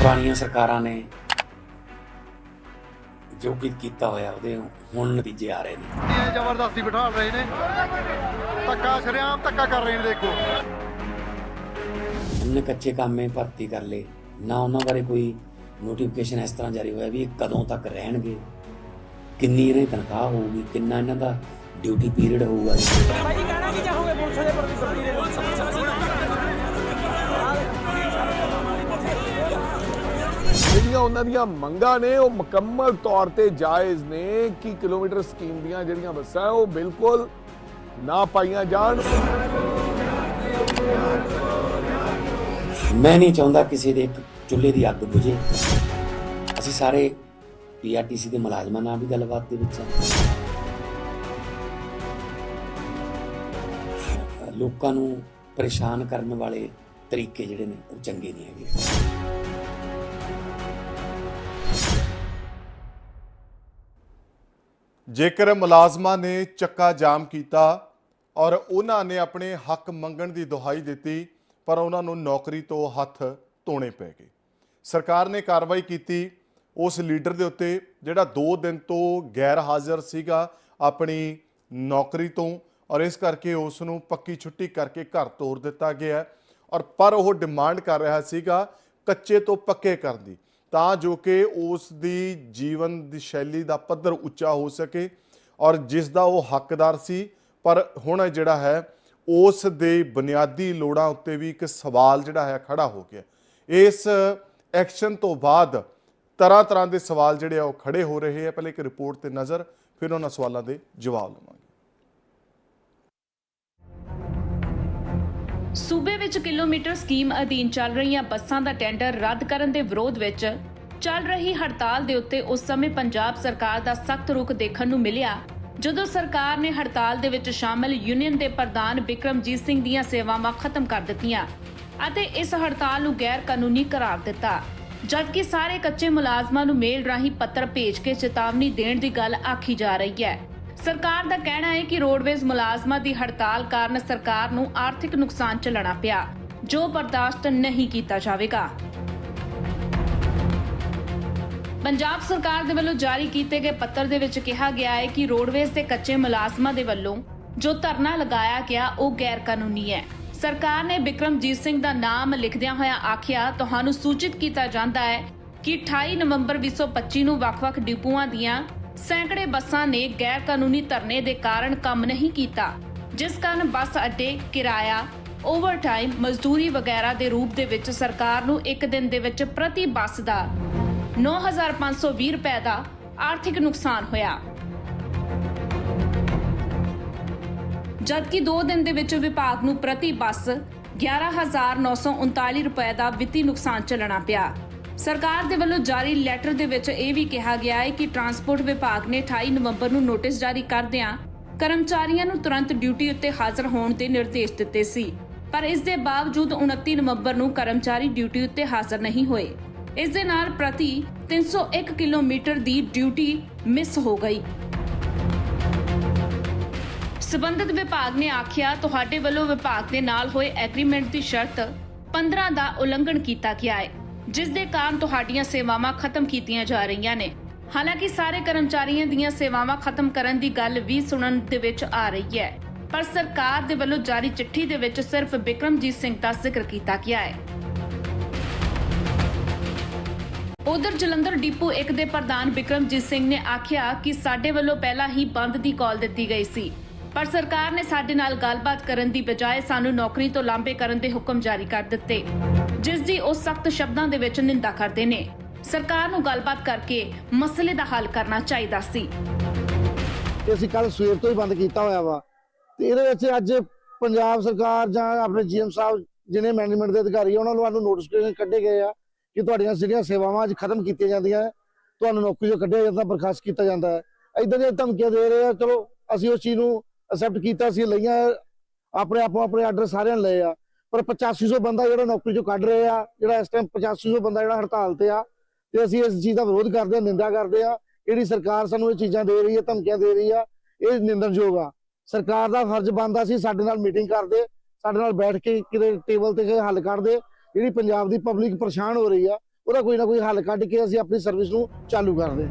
ਪੁਰਾਣੀਆਂ ਸਰਕਾਰਾਂ ਨੇ ਜੋ ਕਿ ਕੀਤਾ ਹੋਇਆ ਉਹਦੇ ਹੁਣ ਨਤੀਜੇ ਆ ਰਹੇ ਨੇ। ਇਹ ਜ਼ਬਰਦਸਤੀ ਬਿਠਾ ਰਹੇ ਨੇ। ਧੱਕਾ ਸ਼ਰਿਆਮ ਧੱਕਾ ਕਰ ਰਹੇ ਨੇ ਦੇਖੋ। ਉਹਨੇ ਕੱਚੇ ਕਾਮੇ ਭਰਤੀ ਕਰ ਲਏ। ਨਾ ਉਹਨਾਂ ਬਾਰੇ ਕੋਈ ਨੋਟੀਫਿਕੇਸ਼ਨ ਇਸ ਤਰ੍ਹਾਂ ਜਾਰੀ ਹੋਇਆ ਵੀ ਇਹ ਕਦੋਂ ਤੱਕ ਰਹਿਣਗੇ। ਕਿੰਨੀ ਇਹਨਾਂ ਦੀ ਤਨਖਾਹ ਹੋਊਗੀ ਕਿੰਨਾ ਇਹਨਾਂ ਦਾ ਡਿਊਟੀ ਪੀਰੀਅਡ ਹੋਊਗਾ। ਜਿਹੜੀਆਂ ਉਹਨਾਂ ਦੀਆਂ ਮੰਗਾਂ ਨੇ, ਉਹ ਮੁਕੰਮਲ ਤੌਰ ਤੇ ਜਾਇਜ਼ ਨੇ ਕਿ ਕਿਲੋਮੀਟਰ ਸਕੀਮ ਦੀਆਂ ਜਿਹੜੀਆਂ ਬੱਸਾਂ ਉਹ ਬਿਲਕੁਲ ਨਾ ਪਾਈਆਂ ਜਾਣ। ਮੈਂ ਨਹੀਂ ਚਾਹੁੰਦਾ ਕਿਸੇ ਦੇ ਇੱਕ ਚੁੱਲ੍ਹੇ ਦੀ ਅੱਗ ਬੁਝੇ। ਅਸੀਂ ਸਾਰੇ ਪੀਆਰਟੀਸੀ ਦੇ ਮੁਲਾਜ਼ਮਾਂ ਨਾਲ ਵੀ ਗੱਲਬਾਤ ਦੇ ਵਿੱਚ ਹਾਂ। ਲੋਕਾਂ ਨੂੰ ਪਰੇਸ਼ਾਨ ਕਰਨ ਵਾਲੇ ਤਰੀਕੇ ਜਿਹੜੇ ਨੇ, ਉਹ ਚੰਗੇ ਨਹੀਂ ਹੈਗੇ। ਜੇਕਰ ਮੁਲਾਜ਼ਮਾਂ ਨੇ ਚੱਕਾ ਜਾਮ ਕੀਤਾ ਔਰ ਉਹਨਾਂ ਨੇ ਆਪਣੇ ਹੱਕ ਮੰਗਣ ਦੀ ਦੁਹਾਈ ਦਿੱਤੀ, ਪਰ ਉਹਨਾਂ ਨੂੰ ਨੌਕਰੀ ਤੋਂ ਹੱਥ ਧੋਣੇ ਪੈ ਗਏ। ਸਰਕਾਰ ਨੇ ਕਾਰਵਾਈ ਕੀਤੀ। ਉਸ ਲੀਡਰ ਦੇ ਉੱਤੇ ਜਿਹੜਾ 2 ਦਿਨ ਤੋਂ ਗੈਰ ਹਾਜ਼ਰ ਸੀਗਾ ਆਪਣੀ ਨੌਕਰੀ ਤੋਂ ਔਰ ਇਸ ਕਰਕੇ ਉਸ ਨੂੰ ਪੱਕੀ ਛੁੱਟੀ ਕਰਕੇ ਘਰ ਤੋਰ ਦਿੱਤਾ ਗਿਆ। ਔਰ ਪਰ ਉਹ ਡਿਮਾਂਡ ਕਰ ਰਿਹਾ ਸੀਗਾ ਕੱਚੇ ਤੋਂ ਪੱਕੇ ਕਰਨ ਦੀ। ਤਾਂ ਜੋ ਕਿ ਉਸ ਦੀ ਜੀਵਨ ਦੀ ਸ਼ੈਲੀ ਦਾ ਪੱਧਰ ਉੱਚਾ ਹੋ ਸਕੇ ਔਰ ਜਿਸ ਦਾ ਉਹ ਹੱਕਦਾਰ ਸੀ, ਪਰ ਹੁਣ ਜਿਹੜਾ ਹੈ, ਉਸ ਦੇ ਬੁਨਿਆਦੀ ਲੋੜਾਂ ਉੱਤੇ ਵੀ ਇੱਕ ਸਵਾਲ ਜਿਹੜਾ ਹੈ ਖੜਾ ਹੋ ਗਿਆ। ਇਸ ਐਕਸ਼ਨ ਤੋਂ ਬਾਅਦ ਤਰ੍ਹਾਂ ਤਰ੍ਹਾਂ ਦੇ ਸਵਾਲ ਜਿਹੜੇ ਆ ਉਹ ਖੜੇ ਹੋ ਰਹੇ ਆ। ਪਹਿਲੇ ਇੱਕ ਰਿਪੋਰਟ ਤੇ ਨਜ਼ਰ, ਫਿਰ ਉਹਨਾਂ ਸਵਾਲਾਂ ਦੇ ਜਵਾਬ ਲਵਾਂਗੇ। ਸੂਬੇ ਵਿੱਚ ਕਿਲੋਮੀਟਰ ਸਕੀਮ ਅਧੀਨ ਚੱਲ ਰਹੀਆਂ ਬੱਸਾਂ ਦਾ ਟੈਂਡਰ ਰੱਦ ਕਰਨ ਦੇ ਵਿਰੋਧ ਵਿੱਚ ਚੱਲ ਰਹੀ ਹੜਤਾਲ ਦੇ ਉੱਤੇ ਉਸ ਸਮੇਂ ਪੰਜਾਬ ਸਰਕਾਰ ਦਾ ਸਖਤ ਰੁਖ ਦੇਖਣ ਨੂੰ ਮਿਲਿਆ, ਜਦੋਂ ਸਰਕਾਰ ਨੇ ਹੜਤਾਲ ਦੇ ਵਿੱਚ ਸ਼ਾਮਲ ਯੂਨੀਅਨ ਦੇ ਪ੍ਰਧਾਨ ਬਿਕਰਮਜੀਤ ਸਿੰਘ ਦੀਆਂ ਸੇਵਾਵਾਂ ਖਤਮ ਕਰ ਦਿੱਤੀਆਂ ਅਤੇ ਇਸ ਹੜਤਾਲ ਨੂੰ ਗੈਰ ਕਾਨੂੰਨੀ ਕਰਾਰ ਦਿੱਤਾ। ਜਦਕਿ ਸਾਰੇ ਕੱਚੇ ਮੁਲਾਜ਼ਮਾਂ ਨੂੰ ਮੇਲ ਰਾਹੀਂ ਪੱਤਰ ਭੇਜ ਕੇ ਚੇਤਾਵਨੀ ਦੇਣ ਦੀ ਗੱਲ ਆਖੀ ਜਾ ਰਹੀ ਹੈ। ਸਰਕਾਰ ਦਾ ਕਹਿਣਾ ਹੈ ਕਿ ਰੋਡਵੇਜ਼ ਮੁਲਾਜ਼ਮਾਂ ਦੀ ਹੜਤਾਲ ਕਾਰਨ ਸਰਕਾਰ ਨੂੰ ਆਰਥਿਕ ਨੁਕਸਾਨ ਝੱਲਣਾ ਪਿਆ, ਜੋ ਬਰਦਾਸ਼ਤ ਨਹੀਂ ਕੀਤਾ ਜਾਵੇਗਾ। ਪੰਜਾਬ ਸਰਕਾਰ ਦੇ ਵੱਲੋਂ ਜਾਰੀ ਕੀਤੇ ਗਏ ਪੱਤਰ ਦੇ ਵਿੱਚ ਕਿਹਾ ਗਿਆ ਹੈ ਕਿ ਰੋਡਵੇਜ਼ ਦੇ ਕੱਚੇ ਮੁਲਾਜ਼ਮਾਂ ਦੇ ਵੱਲੋਂ ਜੋ ਧਰਨਾ ਲਗਾਇਆ ਗਿਆ, ਉਹ ਗੈਰ ਕਾਨੂੰਨੀ ਹੈ। ਸਰਕਾਰ ਨੇ ਬਿਕਰਮਜੀਤ ਸਿੰਘ ਦਾ ਨਾਮ ਲਿਖਦਿਆਂ ਹੋਇਆ ਆਖਿਆ, ਤੁਹਾਨੂੰ ਸੂਚਿਤ ਕੀਤਾ ਜਾਂਦਾ ਹੈ ਕਿ 28 ਨਵੰਬਰ 2025 ਨੂੰ ਵੱਖ-ਵੱਖ ਡਿਪੂਆਂ ਦੀਆਂ ਸੈਂਕੜੇ ਬੱਸਾਂ ਨੇ ਗੈਰ ਕਾਨੂੰਨੀ ਧਰਨੇ ਦੇ ਕਾਰਨ ਕੰਮ ਨਹੀਂ ਕੀਤਾ, ਜਿਸ ਕਾਰਨ ਬੱਸ ਅੱਡੇ, ਕਿਰਾਇਆ, ਓਵਰਟਾਈਮ, ਮਜ਼ਦੂਰੀ ਵਗੈਰਾ ਦੇ ਰੂਪ ਦੇ ਵਿੱਚ ਸਰਕਾਰ ਨੂੰ ਇੱਕ ਦਿਨ ਦੇ ਵਿੱਚ ਪ੍ਰਤੀ ਬੱਸ ਦਾ 9520 ਰੁਪਏ ਦਾ ਆਰਥਿਕ ਨੁਕਸਾਨ ਹੋਇਆ। ਜਦਕਿ 2 ਦਿਨ ਦੇ ਵਿੱਚ ਵਿਭਾਗ ਨੂੰ ਪ੍ਰਤੀ ਬੱਸ 11939 ਰੁਪਏ ਦਾ ਵਿੱਤੀ ਨੁਕਸਾਨ ਝੱਲਣਾ ਪਿਆ। ਸਰਕਾਰ ਦੇ ਵੱਲੋਂ ਜਾਰੀ ਲੈਟਰ ਦੇ ਵਿੱਚ ਇਹ ਵੀ ਕਿਹਾ ਗਿਆ ਹੈ ਕਿ ਟਰਾਂਸਪੋਰਟ ਵਿਭਾਗ ਨੇ 28 ਨਵੰਬਰ ਨੂੰ ਨੋਟਿਸ ਜਾਰੀ ਕਰਦਿਆਂ ਕਰਮਚਾਰੀਆਂ ਨੂੰ ਤੁਰੰਤ ਡਿਊਟੀ ਉੱਤੇ ਹਾਜ਼ਰ ਹੋਣ ਦੇ ਨਿਰਦੇਸ਼ ਦਿੱਤੇ ਸੀ। ਪਰ ਇਸ ਦੇ ਬਾਵਜੂਦ 29 ਨਵੰਬਰ ਨੂੰ ਕਰਮਚਾਰੀ ਡਿਊਟੀ ਉੱਤੇ ਹਾਜ਼ਰ ਨਹੀਂ ਹੋਏ। ਇਸ ਦੇ ਨਾਲ ਪ੍ਰਤੀ 301 ਕਿਲੋਮੀਟਰ ਦੀ ਡਿਊਟੀ ਮਿਸ ਹੋ ਗਈ। ਸਬੰਧਤ ਵਿਭਾਗ ਨੇ ਆਖਿਆ, ਤੁਹਾਡੇ ਵੱਲੋਂ ਵਿਭਾਗ ਦੇ ਨਾਲ ਹੋਏ ਐਗਰੀਮੈਂਟ ਦੀ ਸ਼ਰਤ 15 ਦਾ ਉਲੰਘਣ ਕੀਤਾ ਗਿਆ ਹੈ। ਜਿਸ ਦੇ ਕਾਰਨ ਤੁਹਾਡੀਆਂ ਸੇਵਾਵਾਂ ਖਤਮ ਕੀਤੀਆਂ ਜਾ ਰਹੀਆਂ ਨੇ। ਹਾਲਾਂਕਿ ਸਾਰੇ ਕਰਮਚਾਰੀਆਂ ਦੀਆਂ ਸੇਵਾਵਾਂ ਖਤਮ ਕਰਨ ਦੀ ਗੱਲ ਵੀ ਸੁਣਨ ਦੇ ਵਿੱਚ ਆ ਰਹੀ ਹੈ। ਪਰ ਸਰਕਾਰ ਦੇ ਵੱਲੋਂ ਜਾਰੀ ਚਿੱਠੀ ਦੇ ਵਿੱਚ ਸਿਰਫ ਬਿਕਰਮਜੀਤ ਸਿੰਘ ਦਾ ਜ਼ਿਕਰ ਕੀਤਾ ਗਿਆ ਹੈ। ਉਧਰ ਜਲੰਧਰ ਡਿਪੂ 1 ਦੇ ਪ੍ਰਧਾਨ ਬਿਕਰਮਜੀਤ ਸਿੰਘ ਨੇ ਆਖਿਆ ਕਿ ਸਾਡੇ ਵੱਲੋਂ ਪਹਿਲਾਂ ਹੀ ਬੰਦ ਦੀ ਕਾਲ ਦਿੱਤੀ ਗਈ ਸੀ। ਪਰ ਸਰਕਾਰ ਨੇ ਸਾਡੇ ਨਾਲ ਗੱਲਬਾਤ ਕਰਨ ਦੀ ਬਜਾਏ ਸਾਨੂੰ ਨੌਕਰੀ ਤੋਂ ਲਾਂਭੇ ਕਰਨ ਦੇ ਹੁਕਮ ਜਾਰੀ ਕਰ ਦਿੱਤੇ। ਜਿਸ ਦੀ ਉਹ ਸਖਤ ਸ਼ਬਦਾਂ ਦੇ ਵਿੱਚ ਨਿੰਦਾ ਕਰਦੇ ਨੇ। ਸਰਕਾਰ ਨੂੰ ਗੱਲਬਾਤ ਕਰਕੇ ਮਸਲੇ ਦਾ ਹੱਲ ਕਰਨਾ ਚਾਹੀਦਾ ਸੀ। ਤੇ ਅਸੀਂ ਕੱਲ ਸਵੇਰ ਤੋਂ ਹੀ ਬੰਦ ਕੀਤਾ ਹੋਇਆ ਵਾ। ਤੇ ਇਹਦੇ ਵਿੱਚ ਅੱਜ ਪੰਜਾਬ ਸਰਕਾਰ ਜਾਂ ਆਪਣੇ ਜੀਐਮ ਸਾਹਿਬ ਜਿਹਨੇ ਮੈਨੇਜਮੈਂਟ ਦੇ ਅਧਿਕਾਰੀ ਉਹਨਾਂ ਨੂੰ ਸਾਨੂੰ ਨੋਟੀਫਿਕੇਸ਼ਨ ਕੱਢੇ ਗਏ ਆ ਕਿ ਤੁਹਾਡੀਆਂ ਜਿਹੜੀਆਂ ਸੇਵਾਵਾਂ ਅੱਜ ਖਤਮ ਕੀਤੀਆਂ ਜਾਂਦੀਆਂ ਤੁਹਾਨੂੰ ਨੌਕਰੀ ਤੋਂ ਕੱਢਿਆ ਜਾਂਦਾ, ਬਰਖਾਸਤ ਕੀਤਾ ਜਾਂਦਾ ਹੈ। ਇਦਾਂ ਦੀਆਂ ਧਮਕੀਆਂ ਦੇ ਰਹੇ ਆ, ਚਲੋ ਅਸੀਂ ਉਸ ਚੀਜ਼ ਨੂੰ ਅਸੈਪਟ ਕੀਤਾ ਸੀ, ਲਈਆਂ, ਆਪਣੇ ਆਪੋ ਆਪਣੇ ਆਰਡਰ ਸਾਰਿਆਂ ਨੇ ਲਏ ਆ। ਪਰ 8500 ਬੰਦਾ ਜਿਹੜਾ ਨੌਕਰੀ ਚੋਂ ਕੱਢ ਰਹੇ ਆ, ਜਿਹੜਾ ਇਸ ਟਾਈਮ 8500 ਬੰਦਾ ਜਿਹੜਾ ਹੜਤਾਲ ਤੇ ਆ, ਤੇ ਅਸੀਂ ਇਸ ਚੀਜ਼ ਦਾ ਵਿਰੋਧ ਕਰਦੇ ਆ ਨਿੰਦਾ ਕਰਦੇ ਆ ਜਿਹੜੀ ਸਰਕਾਰ ਸਾਨੂੰ ਇਹ ਚੀਜ਼ਾਂ ਦੇ ਰਹੀ ਹੈ, ਧਮਕੀਆਂ ਦੇ ਰਹੀ ਆ, ਇਹ ਨਿੰਦਣਯੋਗ ਆ। ਸਰਕਾਰ ਦਾ ਫਰਜ਼ ਬਣਦਾ ਸੀ ਸਾਡੇ ਨਾਲ ਮੀਟਿੰਗ ਕਰਦੇ ਸਾਡੇ ਨਾਲ ਬੈਠ ਕੇ ਕਿਤੇ ਟੇਬਲ ਤੇ ਹੱਲ ਕੱਢਦੇ ਜਿਹੜੀ ਪੰਜਾਬ ਦੀ ਪਬਲਿਕ ਪਰੇਸ਼ਾਨ ਹੋ ਰਹੀ ਆ, ਉਹਦਾ ਕੋਈ ਨਾ ਕੋਈ ਹੱਲ ਕੱਢ ਕੇ ਅਸੀਂ ਆਪਣੀ ਸਰਵਿਸ ਨੂੰ ਚਾਲੂ ਕਰਦੇ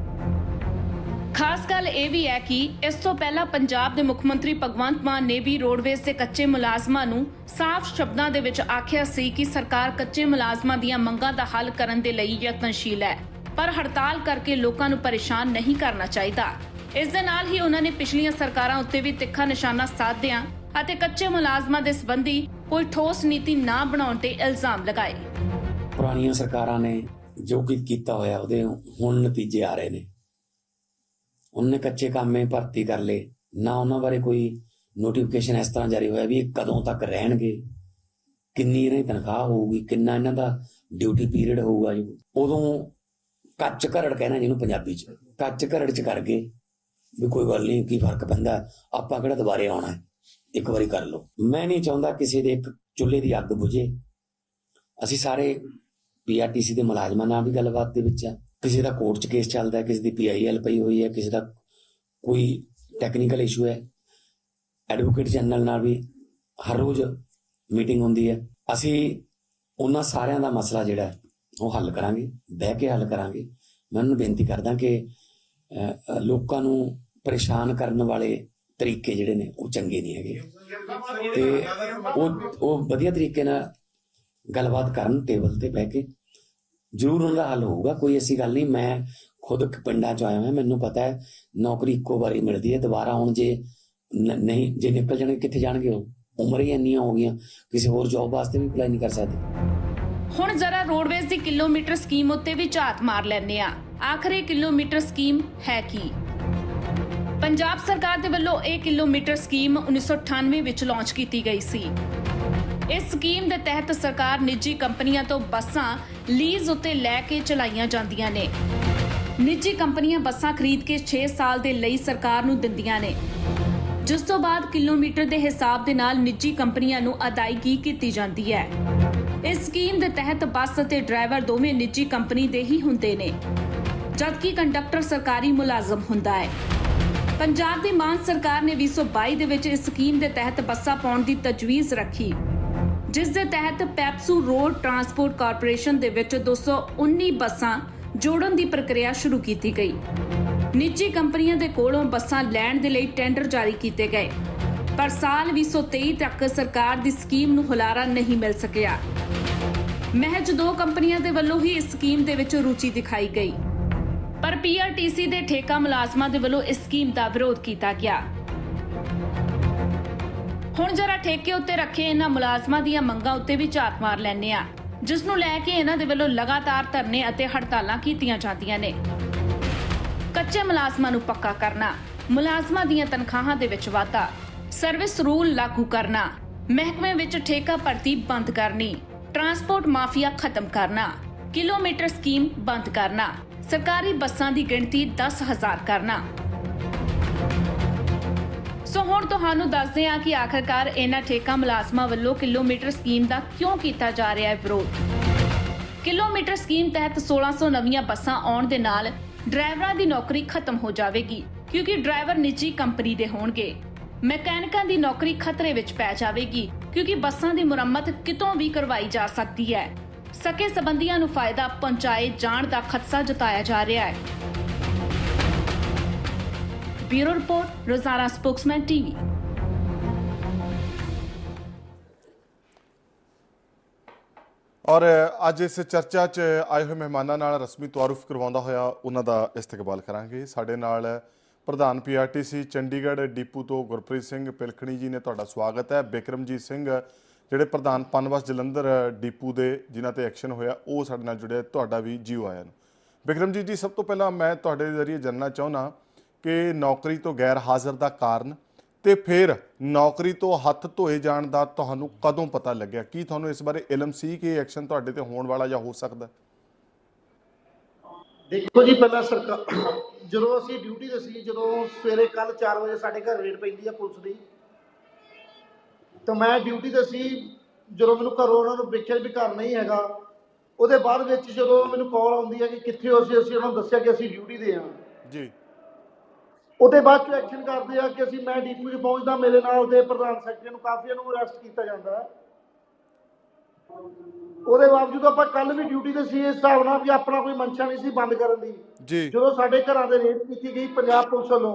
ਖਾਸ ਗੱਲ ਇਹ ਵੀ ਹੈ ਕਿ ਇਸ ਤੋਂ ਪਹਿਲਾਂ ਪੰਜਾਬ ਦੇ ਮੁੱਖ ਮੰਤਰੀ ਭਗਵੰਤ ਮਾਨ ਨੇ ਵੀ ਰੋਡਵੇਜ਼ ਦੇ ਕੱਚੇ ਮੁਲਾਜ਼ਮਾਂ ਨੂੰ ਸਾਫ਼ ਸ਼ਬਦਾਂ ਦੇ ਵਿੱਚ ਆਖਿਆ ਸੀ ਕਿ ਸਰਕਾਰ ਕੱਚੇ ਮੁਲਾਜ਼ਮਾਂ ਦੀਆਂ ਮੰਗਾਂ ਦਾ ਹੱਲ ਕਰਨ ਦੇ ਲਈ ਯਤਨਸ਼ੀਲ ਹੈ, ਪਰ ਹੜਤਾਲ ਕਰਕੇ ਲੋਕਾਂ ਨੂੰ ਪਰੇਸ਼ਾਨ ਨਹੀਂ ਕਰਨਾ ਚਾਹੀਦਾ। ਇਸ ਦੇ ਨਾਲ ਹੀ ਉਹਨਾਂ ਨੇ ਪਿਛਲੀਆਂ ਸਰਕਾਰਾਂ ਉੱਤੇ ਵੀ ਤਿੱਖਾ ਨਿਸ਼ਾਨਾ ਸਾਧਦਿਆਂ ਅਤੇ ਕੱਚੇ ਮੁਲਾਜ਼ਮਾਂ ਦੇ ਸੰਬੰਧੀ ਕੋਈ ਠੋਸ ਨੀਤੀ ਨਾ ਬਣਾਉਣ ਤੇ ਇਲਜ਼ਾਮ ਲਗਾਏ। ਪੁਰਾਣੀਆਂ ਸਰਕਾਰਾਂ ਨੇ ਜੋ ਕੁਝ ਕੀਤਾ ਹੋਇਆ, ਉਹਦੇ ਹੁਣ ਨਤੀਜੇ ਆ ਰਹੇ ਨੇ। ਉਹਨੇ ਕੱਚੇ ਕੰਮੇ ਭਰਤੀ ਕਰ ਲਏ। ਨਾ ਉਹਨਾਂ ਬਾਰੇ ਕੋਈ ਨੋਟੀਫਿਕੇਸ਼ਨ ਇਸ ਤਰ੍ਹਾਂ ਜਾਰੀ ਹੋਇਆ ਵੀ ਇਹ ਕਦੋਂ ਤੱਕ ਰਹਿਣਗੇ, ਕਿੰਨੀ ਇਹਨਾਂ ਦੀ ਤਨਖਾਹ ਹੋਊਗੀ, ਕਿੰਨਾ ਇਹਨਾਂ ਦਾ ਡਿਊਟੀ ਪੀਰੀਅਡ ਹੋਊਗਾ ਜੀ। ਉਦੋਂ ਕੱਚ ਘਰੜ ਕਹਿਣਾ ਜਿਹਨੂੰ ਪੰਜਾਬੀ ਚ, ਕੱਚ ਘਰੜ ਚ ਕਰ ਗਏ ਵੀ ਕੋਈ ਗੱਲ ਨਹੀਂ ਕੀ ਫ਼ਰਕ ਪੈਂਦਾ, ਆਪਾਂ ਕਿਹੜਾ ਦੁਬਾਰੇ ਆਉਣਾ ਇੱਕ ਵਾਰੀ ਕਰ ਲਓ। ਮੈਂ ਨਹੀਂ ਚਾਹੁੰਦਾ ਕਿਸੇ ਦੇ ਇੱਕ ਚੁੱਲ੍ਹੇ ਦੀ ਅੱਗ ਬੁਝੇ। ਅਸੀਂ ਸਾਰੇ ਪੀਆਰਟੀਸੀ ਦੇ ਮੁਲਾਜ਼ਮਾਂ ਨਾਲ ਵੀ ਗੱਲਬਾਤ ਦੇ ਵਿੱਚ ਆ। ਕਿਸੇ ਦਾ ਕੋਰਟ 'ਚ ਕੇਸ ਚੱਲਦਾ, ਕਿਸੇ ਦੀ ਪੀਆਈਐਲ ਪਈ ਹੋਈ ਹੈ, ਕਿਸੇ ਦਾ ਕੋਈ ਟੈਕਨੀਕਲ ਇਸ਼ੂ ਹੈ ਐਡਵੋਕੇਟ ਜਨਰਲ ਨਾਲ ਵੀ ਹਰ ਰੋਜ਼ ਮੀਟਿੰਗ ਹੁੰਦੀ ਹੈ। ਅਸੀਂ ਉਹਨਾਂ ਸਾਰਿਆਂ ਦਾ ਮਸਲਾ ਜਿਹੜਾ ਉਹ ਹੱਲ ਕਰਾਂਗੇ, ਬਹਿ ਕੇ ਹੱਲ ਕਰਾਂਗੇ। ਮੈਂ ਉਹਨਾਂ ਨੂੰ ਬੇਨਤੀ ਕਰਦਾ ਕਿ ਲੋਕਾਂ ਨੂੰ ਪਰੇਸ਼ਾਨ ਕਰਨ ਵਾਲੇ ਤਰੀਕੇ ਜਿਹੜੇ ਨੇ, ਉਹ ਚੰਗੇ ਨਹੀਂ ਹੈਗੇ। ਤੇ ਉਹ ਉਹ ਵਧੀਆ ਤਰੀਕੇ ਨਾਲ ਗੱਲਬਾਤ ਕਰਨ ਟੇਬਲ ਤੇ ਬਹਿ ਕੇ ਜ਼ਰੂਰ ਉਹਨਾਂ ਹੱਲ ਹੋਊਗਾ, ਕੋਈ ਐਸੀ ਗੱਲ ਨਹੀਂ, ਮੈਂ ਖੁਦ ਪਿੰਡਾਂ ਚ ਆਇਆ ਹਾਂ ਮੈਨੂੰ ਪਤਾ ਹੈ, ਨੌਕਰੀ ਇੱਕੋ ਵਾਰੀ ਮਿਲਦੀ ਹੈ, ਦੁਬਾਰਾ ਹੁਣ ਜੇ ਨਹੀਂ, ਜੇ ਨਿਕਲ ਜਾਣਗੇ, ਕਿੱਥੇ ਜਾਣਗੇ ਉਹ? ਉਮਰ ਹੀ ਇੰਨੀਆਂ ਹੋ ਗਈਆਂ, ਕਿਸੇ ਹੋਰ ਜੌਬ ਵਾਸਤੇ ਵੀ ਅਪਲਾਈ ਨਹੀਂ ਕਰ ਸਕਦੇ। ਹੁਣ ਜ਼ਰਾ ਰੋਡਵੇਜ਼ ਦੀ ਕਿਲੋਮੀਟਰ ਸਕੀਮ ਉੱਤੇ ਵੀ ਝਾਤ ਮਾਰ ਲੈਂਦੇ ਆ ਆਖਰ ਕਿਲੋਮੀਟਰ ਸਕੀਮ ਹੈ ਕੀ? ਪੰਜਾਬ ਸਰਕਾਰ ਦੇ ਵੱਲੋਂ ਇਹ ਕਿਲੋਮੀਟਰ ਸਕੀਮ 1998 ਵਿੱਚ ਲਾਂਚ ਕੀਤੀ ਗਈ ਸੀ। ਇਸ ਸਕੀਮ ਦੇ ਤਹਿਤ ਸਰਕਾਰ ਨਿੱਜੀ ਕੰਪਨੀਆਂ ਤੋਂ ਬੱਸਾਂ ਲੀਜ਼ ਉੱਤੇ ਲੈ ਕੇ ਚਲਾਈਆਂ ਜਾਂਦੀਆਂ ਨੇ। ਨਿੱਜੀ ਕੰਪਨੀਆਂ ਬੱਸਾਂ ਖਰੀਦ ਕੇ 6 ਸਾਲ ਦੇ ਲਈ ਸਰਕਾਰ ਨੂੰ ਦਿੰਦੀਆਂ ਨੇ। ਜਿਸ ਤੋਂ ਬਾਅਦ ਕਿਲੋਮੀਟਰ ਦੇ ਹਿਸਾਬ ਦੇ ਨਾਲ ਨਿੱਜੀ ਕੰਪਨੀਆਂ ਨੂੰ ਅਦਾਇਗੀ ਕੀਤੀ ਜਾਂਦੀ ਹੈ। ਇਸ ਸਕੀਮ ਦੇ ਤਹਿਤ ਬੱਸ ਅਤੇ ਡਰਾਈਵਰ ਦੋਵੇਂ ਨਿੱਜੀ ਕੰਪਨੀ ਦੇ ਹੀ ਹੁੰਦੇ ਨੇ। ਜਦਕਿ ਕੰਡਕਟਰ ਸਰਕਾਰੀ ਮੁਲਾਜ਼ਮ ਹੁੰਦਾ ਹੈ। ਪੰਜਾਬ ਦੀ ਮਾਨ ਸਰਕਾਰ ਨੇ 2022 ਦੇ ਵਿੱਚ ਇਸ ਸਕੀਮ ਦੇ ਤਹਿਤ ਬੱਸਾਂ ਪਾਉਣ ਦੀ ਤਜਵੀਜ਼ ਰੱਖੀ। ਜਿਸ ਦੇ ਤਹਿਤ ਪੈਪਸੂ ਰੋਡ ਟਰਾਂਸਪੋਰਟ ਕਾਰਪੋਰੇਸ਼ਨ ਦੇ ਵਿੱਚ 219 ਬੱਸਾਂ ਜੋੜਨ ਦੀ ਪ੍ਰਕਿਰਿਆ ਸ਼ੁਰੂ ਕੀਤੀ ਗਈ। ਨਿੱਜੀ ਕੰਪਨੀਆਂ ਦੇ ਕੋਲੋਂ ਬੱਸਾਂ ਲੈਣ ਦੇ ਲਈ ਟੈਂਡਰ ਜਾਰੀ ਕੀਤੇ ਗਏ। ਪਰ ਸਾਲ 2023 ਤੱਕ ਸਰਕਾਰ ਦੀ ਸਕੀਮ ਨੂੰ ਹੁਲਾਰਾ ਨਹੀਂ ਮਿਲ ਸਕਿਆ। ਮਹਿਜ ਦੋ ਕੰਪਨੀਆਂ ਦੇ ਵੱਲੋਂ ਹੀ ਇਸ ਸਕੀਮ ਦੇ ਵਿੱਚ ਰੁਚੀ ਦਿਖਾਈ ਗਈ। ਪਰ ਪੀਆਰਟੀਸੀ ਦੇ ਠੇਕਾ ਮੁਲਾਜ਼ਮਾਂ ਦੇ ਵੱਲੋਂ ਇਸ ਸਕੀਮ ਦਾ ਵਿਰੋਧ ਕੀਤਾ ਗਿਆ। ਹੁਣ ਜਰਾ ਠੇਕੇ ਉੱਤੇ ਰੱਖੇ ਇਹਨਾਂ ਮੁਲਾਜ਼ਮਾਂ ਦੀਆਂ ਮੰਗਾਂ ਉੱਤੇ ਵੀ ਝਾਤ ਮਾਰ ਲੈਂਦੇ ਆ ਜਿਸ ਨੂੰ ਲੈ ਕੇ ਇਹਨਾਂ ਦੇ ਵੱਲੋਂ ਲਗਾਤਾਰ ਧਰਨੇ ਅਤੇ ਹੜਤਾਲਾਂ ਕੀਤੀਆਂ ਜਾਂਦੀਆਂ ਨੇ। ਕੱਚੇ ਮੁਲਾਜ਼ਮਾਂ ਨੂੰ ਪੱਕਾ ਕਰਨਾ, ਮੁਲਾਜ਼ਮਾਂ ਦੀਆਂ ਤਨਖਾਹਾਂ ਦੇ ਵਿੱਚ ਵਾਧਾ ਸਰਵਿਸ ਰੂਲ ਲਾਗੂ ਕਰਨਾ, ਮਹਿਕਮੇ ਵਿੱਚ ਠੇਕਾ ਭਰਤੀ ਬੰਦ ਕਰਨੀ ਟਰਾਂਸਪੋਰਟ ਮਾਫੀਆ ਖਤਮ ਕਰਨਾ, ਕਿਲੋਮੀਟਰ ਸਕੀਮ ਬੰਦ ਕਰਨਾ, ਸਰਕਾਰੀ ਬੱਸਾਂ ਦੀ ਗਿਣਤੀ 10000 ਕਰਨਾ। ਸੋ ਹੁਣ ਤੁਹਾਨੂੰ ਦੱਸਦੇ ਹਾਂ ਕਿ ਆਖਰਕਾਰ ਇਹਨਾਂ ਠੇਕਾ ਮੁਲਾਜ਼ਮਾਂ ਵੱਲੋਂ ਕਿਲੋਮੀਟਰ ਸਕੀਮ ਦਾ ਕਿਉਂ ਕੀਤਾ ਜਾ ਰਿਹਾ ਹੈ ਵਿਰੋਧ? ਕਿਲੋਮੀਟਰ ਸਕੀਮ ਤਹਿਤ 1600 ਨਵੀਆਂ ਬੱਸਾਂ ਆਉਣ ਦੇ ਨਾਲ ਡਰਾਈਵਰਾਂ ਦੀ ਨੌਕਰੀ ਖਤਮ ਹੋ ਜਾਵੇਗੀ, ਕਿਉਂਕਿ ਡਰਾਈਵਰ ਨਿੱਜੀ ਕੰਪਨੀ ਦੇ ਹੋਣਗੇ। ਮਕੈਨਿਕਾਂ ਦੀ ਨੌਕਰੀ ਖਤਰੇ ਵਿੱਚ ਪੈ ਜਾਵੇਗੀ, ਕਿਉਂਕਿ ਬੱਸਾਂ ਦੀ ਮੁਰੰਮਤ ਕਿਤੋਂ ਵੀ ਕਰਵਾਈ ਜਾ ਸਕਦੀ ਹੈ। ਸਕੇ ਸਬੰਧੀਆਂ ਨੂੰ ਫਾਇਦਾ ਪਹੁੰਚਾਏ ਜਾਣ ਦਾ ਖਦਸ਼ਾ ਜਤਾਇਆ ਜਾ ਰਿਹਾ ਹੈ। Bureau report, Rozana spokesman TV. ਔਰ ਅੱਜ ਇਸ ਚਰਚਾ 'ਚ ਆਏ ਹੋਏ ਮਹਿਮਾਨਾਂ ਨਾਲ ਰਸਮੀ ਤਾਰਫ ਕਰਵਾਉਂਦਾ ਹੋਇਆ ਉਹਨਾਂ ਦਾ ਇਸਤਕਬਾਲ ਕਰਾਂਗੇ। ਸਾਡੇ ਨਾਲ ਪ੍ਰਧਾਨ ਪੀਆਰਟੀਸੀ ਚੰਡੀਗੜ੍ਹ ਡਿਪੂ ਤੋਂ ਗੁਰਪ੍ਰੀਤ ਸਿੰਘ ਪਿਲਖਣੀ ਜੀ ਨੇ ਤੁਹਾਡਾ ਸਵਾਗਤ ਹੈ। ਬਿਕਰਮਜੀਤ ਸਿੰਘ, ਜਿਹੜੇ ਪ੍ਰਧਾਨ ਪਨਵਸ ਜਲੰਧਰ ਡਿਪੂ ਦੇ, ਜਿਨ੍ਹਾਂ ਤੇ ਐਕਸ਼ਨ ਹੋਇਆ, ਉਹ ਸਾਡੇ ਨਾਲ ਜੁੜਿਆ। ਤੁਹਾਡਾ ਵੀ ਜੀਓ ਆਇਆ ਨੂੰ। ਬਿਕਰਮਜੀਤ ਜੀ, ਸਭ ਤੋਂ ਪਹਿਲਾਂ ਮੈਂ ਤੁਹਾਡੇ ਜ਼ਰੀਏ ਜਾਨਣਾ ਚਾਹੁੰਦਾ ਕਿ ਨੌਕਰੀ ਤੋਂ ਗੈਰ ਹਾਜ਼ਰ ਦਾ ਕਾਰਨ ਤੇ ਫਿਰ ਨੌਕਰੀ ਤੋਂ ਹੱਥ ਧੋਏ ਜਾਣ ਦਾ ਤੁਹਾਨੂੰ ਕਦੋਂ ਪਤਾ ਲੱਗਿਆ? ਕੀ ਤੁਹਾਨੂੰ ਇਸ ਬਾਰੇ ਇਲਮ ਸੀ ਕਿ ਐਕਸ਼ਨ ਤੁਹਾਡੇ ਤੇ ਹੋਣ ਵਾਲਾ ਜਾਂ ਹੋ ਸਕਦਾ? ਦੇਖੋ ਜੀ ਪਹਿਲਾਂ ਸਰਕਾਰ ਜਦੋਂ ਅਸੀਂ ਡਿਊਟੀ ਤੇ ਸੀ ਜਦੋਂ ਸਵੇਰੇ ਕੱਲ 4 ਵਜੇ ਸਾਡੇ ਘਰ ਰੇਡ ਪੈਂਦੀ ਆ ਪੁਲਿਸ ਦੀ ਤਾਂ ਮੈਂ ਡਿਊਟੀ ਤੇ ਸੀ ਜਦੋਂ ਮੈਨੂੰ ਘਰੋਂ ਉਹਨਾਂ ਨੂੰ ਵੇਖਿਆ ਵੀ ਘਰ ਨਹੀਂ ਹੈਗਾ ਉਹਦੇ ਬਾਅਦ ਵਿੱਚ ਜਦੋਂ ਮੈਨੂੰ ਕਾਲ ਆਉਂਦੀ ਹੈ ਕਿ ਕਿੱਥੇ ਹੋ ਸੀ ਅਸੀਂ ਉਹਨਾਂ ਨੂੰ ਦੱਸਿਆ ਕਿ ਅਸੀਂ ਡਿਊਟੀ ਤੇ ਹਾਂ ਜੀ। ਉਹਦੇ ਬਾਅਦ ਚ ਐਕਸ਼ਨ ਕਰਦੇ ਆ ਕਿ ਅਸੀਂ ਮੈਂ ਡੀਪੂ 'ਚ ਪਹੁੰਚਦਾ ਮੇਰੇ ਨਾਲ ਦੇ ਪ੍ਰਧਾਨ ਸੈਕਟਰੀ ਨੂੰ ਕਾਫੀਆਂ ਨੂੰ ਅਰੈਸਟ ਕੀਤਾ ਜਾਂਦਾ ਹੈ। ਉਹਦੇ ਬਾਵਜੂਦ ਆਪਾਂ ਕੱਲ ਵੀ ਡਿਊਟੀ ਤੇ ਸੀ ਇਸ ਹਿਸਾਬ ਨਾਲ ਵੀ ਆਪਣਾ ਕੋਈ ਮਨਸ਼ਾ ਨਹੀਂ ਸੀ ਬੰਦ ਕਰਨ ਦੀ। ਜਦੋਂ ਸਾਡੇ ਘਰਾਂ ਦੇ ਰੇਡ ਕੀਤੀ ਗਈ ਪੰਜਾਬ ਪੁਲਿਸ ਵੱਲੋਂ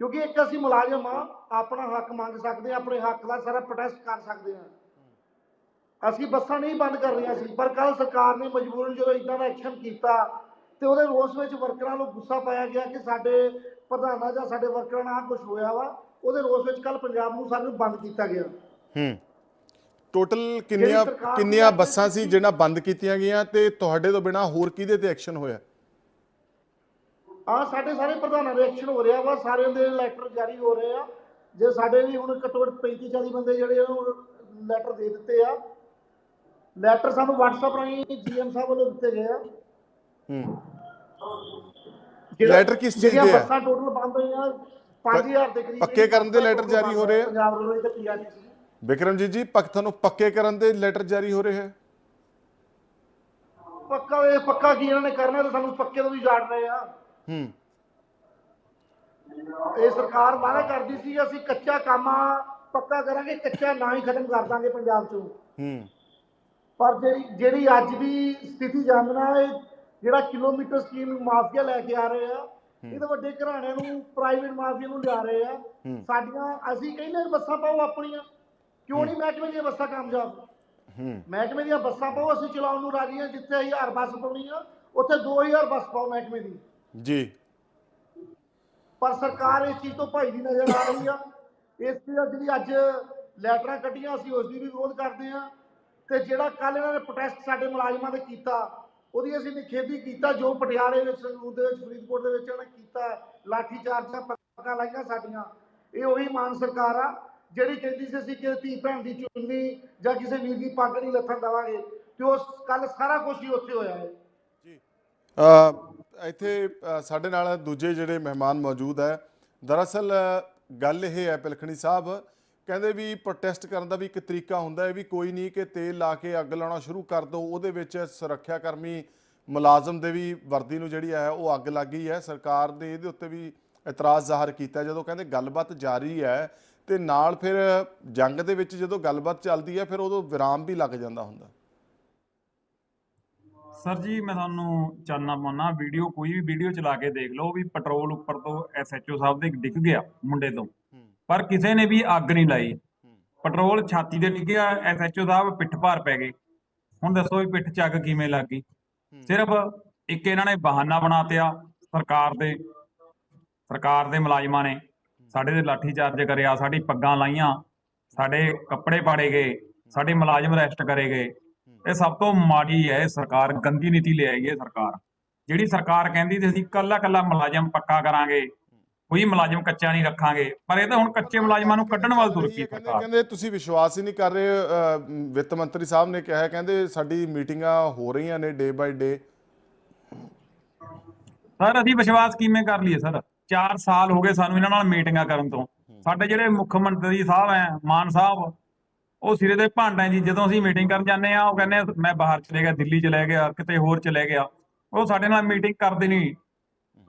ਕਿਉਂਕਿ ਇੱਕ ਅਸੀਂ ਮੁਲਾਜ਼ਮ ਆ ਆਪਣਾ ਹੱਕ ਮੰਗ ਸਕਦੇ ਹਾਂ ਆਪਣੇ ਹੱਕ ਦਾ ਸਾਰਾ ਪ੍ਰੋਟੈਸਟ ਕਰ ਸਕਦੇ ਹਾਂ ਅਸੀਂ ਬੱਸਾਂ ਨਹੀਂ ਬੰਦ ਕਰ ਰਹੀਆਂ ਸੀ ਪਰ ਕੱਲ ਸਰਕਾਰ ਨੇ ਮਜਬੂਰਨ ਜਦੋਂ ਇਦਾਂ ਦਾ ਐਕਸ਼ਨ ਕੀਤਾ ਤੇ ਉਹਦੇ ਰੋਸ ਵਿੱਚ ਵਰਕਰਾਂ ਨੂੰ ਗੁੱਸਾ ਪਾਇਆ ਗਿਆ ਕਿ ਸਾਡੇ ਪ੍ਰਧਾਨਾਂ ਜਾਂ ਸਾਡੇ ਵਰਕਰਾਂ ਨਾਲ ਕੁਝ ਹੋਇਆ ਵਾ ਉਹਦੇ ਰੋਸ ਵਿੱਚ ਕੱਲ ਪੰਜਾਬ ਨੂੰ ਸਾਨੂੰ ਬੰਦ ਕੀਤਾ ਗਿਆ। ਹੂੰ। ਟੋਟਲ ਕਿੰਨੀਆਂ ਕਿੰਨੀਆਂ ਬੱਸਾਂ ਸੀ ਜਿਹੜਾ ਬੰਦ ਕੀਤੀਆਂ ਗਈਆਂ ਤੇ ਤੁਹਾਡੇ ਤੋਂ ਬਿਨਾ ਹੋਰ ਕਿਹਦੇ ਤੇ ਐਕਸ਼ਨ ਹੋਇਆ? ਆ ਸਾਡੇ ਸਾਰੇ ਪ੍ਰਧਾਨਾਂ ਦੇ ਐਕਸ਼ਨ ਹੋ ਰਿਹਾ ਵਾ ਸਾਰਿਆਂ ਦੇ ਲੈਟਰ ਜਾਰੀ ਹੋ ਰਹੇ ਆ। ਜੇ ਸਾਡੇ ਵੀ ਹੁਣ ਘੱਟੋ ਘੱਟ 35 40 ਬੰਦੇ ਜਿਹੜੇ ਉਹਨੂੰ ਲੈਟਰ ਦੇ ਦਿੱਤੇ ਆ। ਲੈਟਰ ਸਾਨੂੰ WhatsApp ਰਾਹੀਂ ਜੀਐਮ ਸਾਹਿਬ ਵੱਲੋਂ ਦਿੱਤੇ ਗਏ ਆ। ਹੂੰ। ਲੈਟਰ ਕਿਸ ਚੀਜ਼ ਦੇ ਆ? ਬੱਸਾਂ ਟੋਟਲ ਬੰਦ ਹੋਈਆਂ 5000 ਦੇ ਕਰੀਬ ਪੱਕੇ ਕਰਨ ਦੇ ਲੈਟਰ ਜਾਰੀ ਹੋ ਰਹੇ ਆ? ਪੰਜਾਬ ਤੇ ਵਿਕਰਮਜੀਤ ਜੀ ਪੱਕ ਤੁਹਾਨੂੰ ਪੱਕੇ ਕਰਨ ਦੇ ਲੈਟਰ ਜਾਰੀ ਹੋ ਰਹੇ ਹੈ ਪੱਕਾ ਇਹ ਪੱਕਾ ਕੀ ਇਹਨਾਂ ਨੇ ਕਰਨਾ ਤੇ ਸਾਨੂੰ ਪੱਕੇ ਤੋਂ ਵੀ ਜਾਣ ਰਹੇ ਆ। ਹੂੰ। ਇਹ ਸਰਕਾਰ ਵਾਅਦਾ ਕਰਦੀ ਸੀ ਅਸੀਂ ਕੱਚਾ ਕੰਮ ਪੱਕਾ ਕਰਾਂਗੇ ਕੱਚਾ ਨਾ ਹੀ ਖਤਮ ਕਰ ਦਾਂਗੇ ਪੰਜਾਬ ਚੋਂ। ਹੂੰ। ਪਰ ਜਿਹੜੀ ਜਿਹੜੀ ਅੱਜ ਦੀ ਸਥਿਤੀ ਜਾਣਨਾ ਇਹ ਜਿਹੜਾ ਕਿਲੋਮੀਟਰ ਸਕੀਮ ਮਾਫੀਆ ਲੈ ਕੇ ਆ ਰਹੇ ਆ ਇਹਦੇ ਵੱਡੇ ਘਰਾਣਿਆਂ ਨੂੰ ਪ੍ਰਾਈਵੇਟ ਮਾਫੀਆ ਨੂੰ ਲਿਆ ਰਹੇ ਆ। ਸਾਡੀਆਂ ਅਸੀਂ ਕਹਿੰਦੇ ਬੱਸਾਂ ਪਾਓ ਆਪਣੀਆਂ। ਕਿਉਂ ਨਹੀਂ ਮਹਿਕਮੇ ਦੀਆਂ ਬੱਸਾਂ ਕਾਮਯਾਬ? ਮਹਿਕਮੇ ਦੀਆਂ ਬੱਸਾਂ ਪਾਓ ਅਸੀਂ ਚਲਾਉਣ ਨੂੰ ਰਾਜੀ ਹਾਂ ਜਿੱਥੇ 1000 ਬੱਸ ਪਾਉਣੀ ਆ ਉੱਥੇ 2000 ਬੱਸ ਪਾਓ ਮਹਿਕਮੇ ਦੀ। ਜੀ। ਪਰ ਸਰਕਾਰ ਇਸ ਚੀਜ਼ ਤੋਂ ਭਾਈ ਦੀ ਨਜ਼ਰ ਆ ਰਹੀ ਆ। ਇਸ ਦੀ ਜਿਹੜੀ ਅੱਜ ਲੈਟਰਾਂ ਕੱਢੀਆਂ ਅਸੀਂ ਉਸ ਦੀ ਵੀ ਵਿਰੋਧ ਕਰਦੇ ਆ ਤੇ ਜਿਹੜਾ ਕੱਲ ਇਹਨਾਂ ਨੇ ਪ੍ਰੋਟੈਸਟ ਸਾਡੇ ਮੁਲਾਜ਼ਮਾਂ ਦੇ ਕੀਤਾ ਉਹਦੀ ਅਸੀਂ ਨਿਖੇਧੀ ਕੀਤਾ ਜੋ ਪਟਿਆਲੇ ਵਿੱਚ ਸੰਗਰੂਰ ਦੇ ਵਿੱਚ ਫਰੀਦਕੋਟ ਦੇ ਵਿੱਚ ਇਹਨਾਂ ਕੀਤਾ ਲਾਠੀ ਚਾਰਜਾਂ ਪੱਕਾਂ ਲਾਈਆਂ ਸਾਡੀਆਂ। ਇਹ ਉਹੀ ਮਾਨ ਸਰਕਾਰ ਆ ਜਿਹੜੀ ਕਹਿੰਦੀ ਸੀ ਅਸੀਂ ਕਿ ਧੀ ਭੈਣ ਦੀ ਚੁੰਨੀ ਜਾਂ ਕਿਸੇ ਵੀਰ ਦੀ ਪੱਗ ਨਹੀਂ ਲੱਥਣ ਦੇਵਾਂਗੇ ਤੇ ਉਸ ਕੱਲ ਸਾਰਾ ਕੁਝ ਹੀ ਉੱਥੇ ਹੋਇਆ ਹੈ। ਅ, ਇੱਥੇ ਸਾਡੇ ਨਾਲ ਦੂਜੇ ਜਿਹੜੇ ਮਹਿਮਾਨ ਮੌਜੂਦ ਹੈ ਦਰਅਸਲ ਗੱਲ ਇਹ ਹੈ ਪਿਲਖਣੀ ਸਾਹਿਬ ਕਹਿੰਦੇ ਵੀ ਪ੍ਰੋਟੈਸਟ ਕਰਨ ਦਾ ਵੀ ਇੱਕ ਤਰੀਕਾ ਹੁੰਦਾ ਹੈ ਵੀ ਕੋਈ ਨਹੀਂ ਕਿ ਤੇਲ ਲਾ ਕੇ ਅੱਗ ਲਾਉਣਾ ਸ਼ੁਰੂ ਕਰ ਦੋ ਉਹਦੇ ਵਿੱਚ ਸੁਰੱਖਿਆ ਕਰਮੀ ਮੁਲਾਜ਼ਮ ਦੇ ਵੀ ਵਰਦੀ ਨੂੰ ਜਿਹੜੀ ਹੈ ਉਹ ਅੱਗ ਲੱਗ ਗਈ ਹੈ। ਸਰਕਾਰ ਨੇ ਇਹਦੇ ਉੱਤੇ ਵੀ ਇਤਰਾਜ਼ ਜ਼ਾਹਰ ਕੀਤਾ ਜਦੋਂ ਕਹਿੰਦੇ ਗੱਲਬਾਤ ਜਾਰੀ ਹੈ ਤੇ ਨਾਲ ਫਿਰ ਜੰਗ ਦੇ ਵਿੱਚ ਜਦੋਂ ਗੱਲਬਾਤ ਚੱਲਦੀ ਹੈ, ਫਿਰ ਉਦੋਂ ਵਿਰਾਮ ਵੀ ਲੱਗ ਜਾਂਦਾ ਹੁੰਦਾ। ਸਰ ਜੀ, ਮੈਂ ਤੁਹਾਨੂੰ ਚਾਨਣਾ ਪਾਉਣਾ ਵੀਡੀਓ ਕੋਈ ਵੀ ਵੀਡੀਓ ਚਲਾ ਕੇ ਦੇਖ ਲਓ ਵੀ ਪੈਟਰੋਲ ਉੱਪਰ ਤੋਂ ਐਸਐਚਓ ਸਾਹਿਬ ਦੇ ਡਿੱਗ ਗਿਆ ਮੁੰਡੇ ਤੋਂ। ਪਰ ਕਿਸੇ ਨੇ ਵੀ ਅੱਗ ਨਹੀਂ ਲਾਈ। ਪੈਟਰੋਲ ਛਾਤੀ ਤੇ ਡਿੱਗਿਆ ਐਸਐਚਓ ਸਾਹਿਬ ਪਿੱਠ ਭਾਰ ਪੈ ਗਏ। ਹੁਣ ਦੱਸੋ ਵੀ ਪਿੱਠ 'ਚ ਅੱਗ ਕਿਵੇਂ ਲੱਗ ਗਈ? ਸਿਰਫ ਇੱਕ ਇਹਨਾਂ ਨੇ ਬਹਾਨਾ ਬਣਾਤਿਆ ਸਰਕਾਰ ਦੇ ਸਰਕਾਰ ਦੇ ਮੁਲਾਜ਼ਮਾਂ ਨੇ। ਸਾਡੇ ਤੇ ਲਾਠੀ ਚਾਰਜ ਕਰਿਆ ਸਾਡੀ ਪੱਗਾਂ ਲਾਈਆਂ ਸਾਡੇ ਕੱਪੜੇ ਪਾੜੇ ਗਏ ਸਾਡੇ ਮੁਲਾਜ਼ਮ ਅਰੈਸਟ ਕਰੇ ਗਏ। ਇਹ ਸਭ ਤੋਂ ਮਾੜੀ ਹੈ ਸਰਕਾਰ ਗੰਦੀ ਨੀਤੀ ਲੈ ਆਈ ਹੈ ਸਰਕਾਰ। ਜਿਹੜੀ ਸਰਕਾਰ ਕਹਿੰਦੀ ਸੀ ਅਸੀਂ ਕੱਲਾ ਕੱਲਾ ਮੁਲਾਜ਼ਮ ਪੱਕਾ ਕਰਾਂਗੇ ਕੋਈ ਮੁਲਾਜ਼ਮ ਕੱਚਾ ਨਹੀਂ ਰੱਖਾਂਗੇ। ਪਰ ਇਹ ਤਾਂ ਹੁਣ ਕੱਚੇ ਮੁਲਾਜ਼ਮਾਂ ਨੂੰ ਕੱਢਣ ਵੱਲ ਤੁਰ ਪਈ ਸਰਕਾਰ। ਕਹਿੰਦੇ ਤੁਸੀਂ ਵਿਸ਼ਵਾਸ ਹੀ ਨਹੀਂ ਕਰ ਰਹੇ ਵਿੱਤ ਮੰਤਰੀ ਸਾਹਿਬ ਨੇ ਕਿਹਾ ਕਹਿੰਦੇ ਸਾਡੀ ਮੀਟਿੰਗਾਂ ਹੋ ਰਹੀਆਂ ਨੇ ਡੇ ਬਾਈ ਡੇ। ਸਰ ਅਸੀਂ ਵਿਸ਼ਵਾਸ ਕਿਵੇਂ ਕਰ ਲਈਏ ਸਰ? 4 ਸਾਲ ਹੋ ਗਏ ਸਾਨੂੰ ਇਹਨਾਂ ਨਾਲ ਮੀਟਿੰਗਾਂ ਕਰਨ ਤੋਂ। ਸਾਡੇ ਜਿਹੜੇ ਮੁੱਖ ਮੰਤਰੀ ਸਾਹਿਬ ਐ ਮਾਨ ਸਾਹਿਬ ਉਹ ਸਿਰੇ ਦੇ ਭਾਂਡਾ ਜੀ। ਜਦੋਂ ਅਸੀਂ ਮੀਟਿੰਗ ਕਰਨ ਜਾਂਦੇ ਆ ਉਹ ਕਹਿੰਦੇ ਮੈਂ ਬਾਹਰ ਚਲੇ ਗਿਆ ਦਿੱਲੀ ਚਲੇ ਗਿਆ ਕਿਤੇ ਹੋਰ ਚਲੇ ਗਿਆ। ਉਹ ਸਾਡੇ ਨਾਲ ਮੀਟਿੰਗ ਕਰਦੇ ਨਹੀਂ।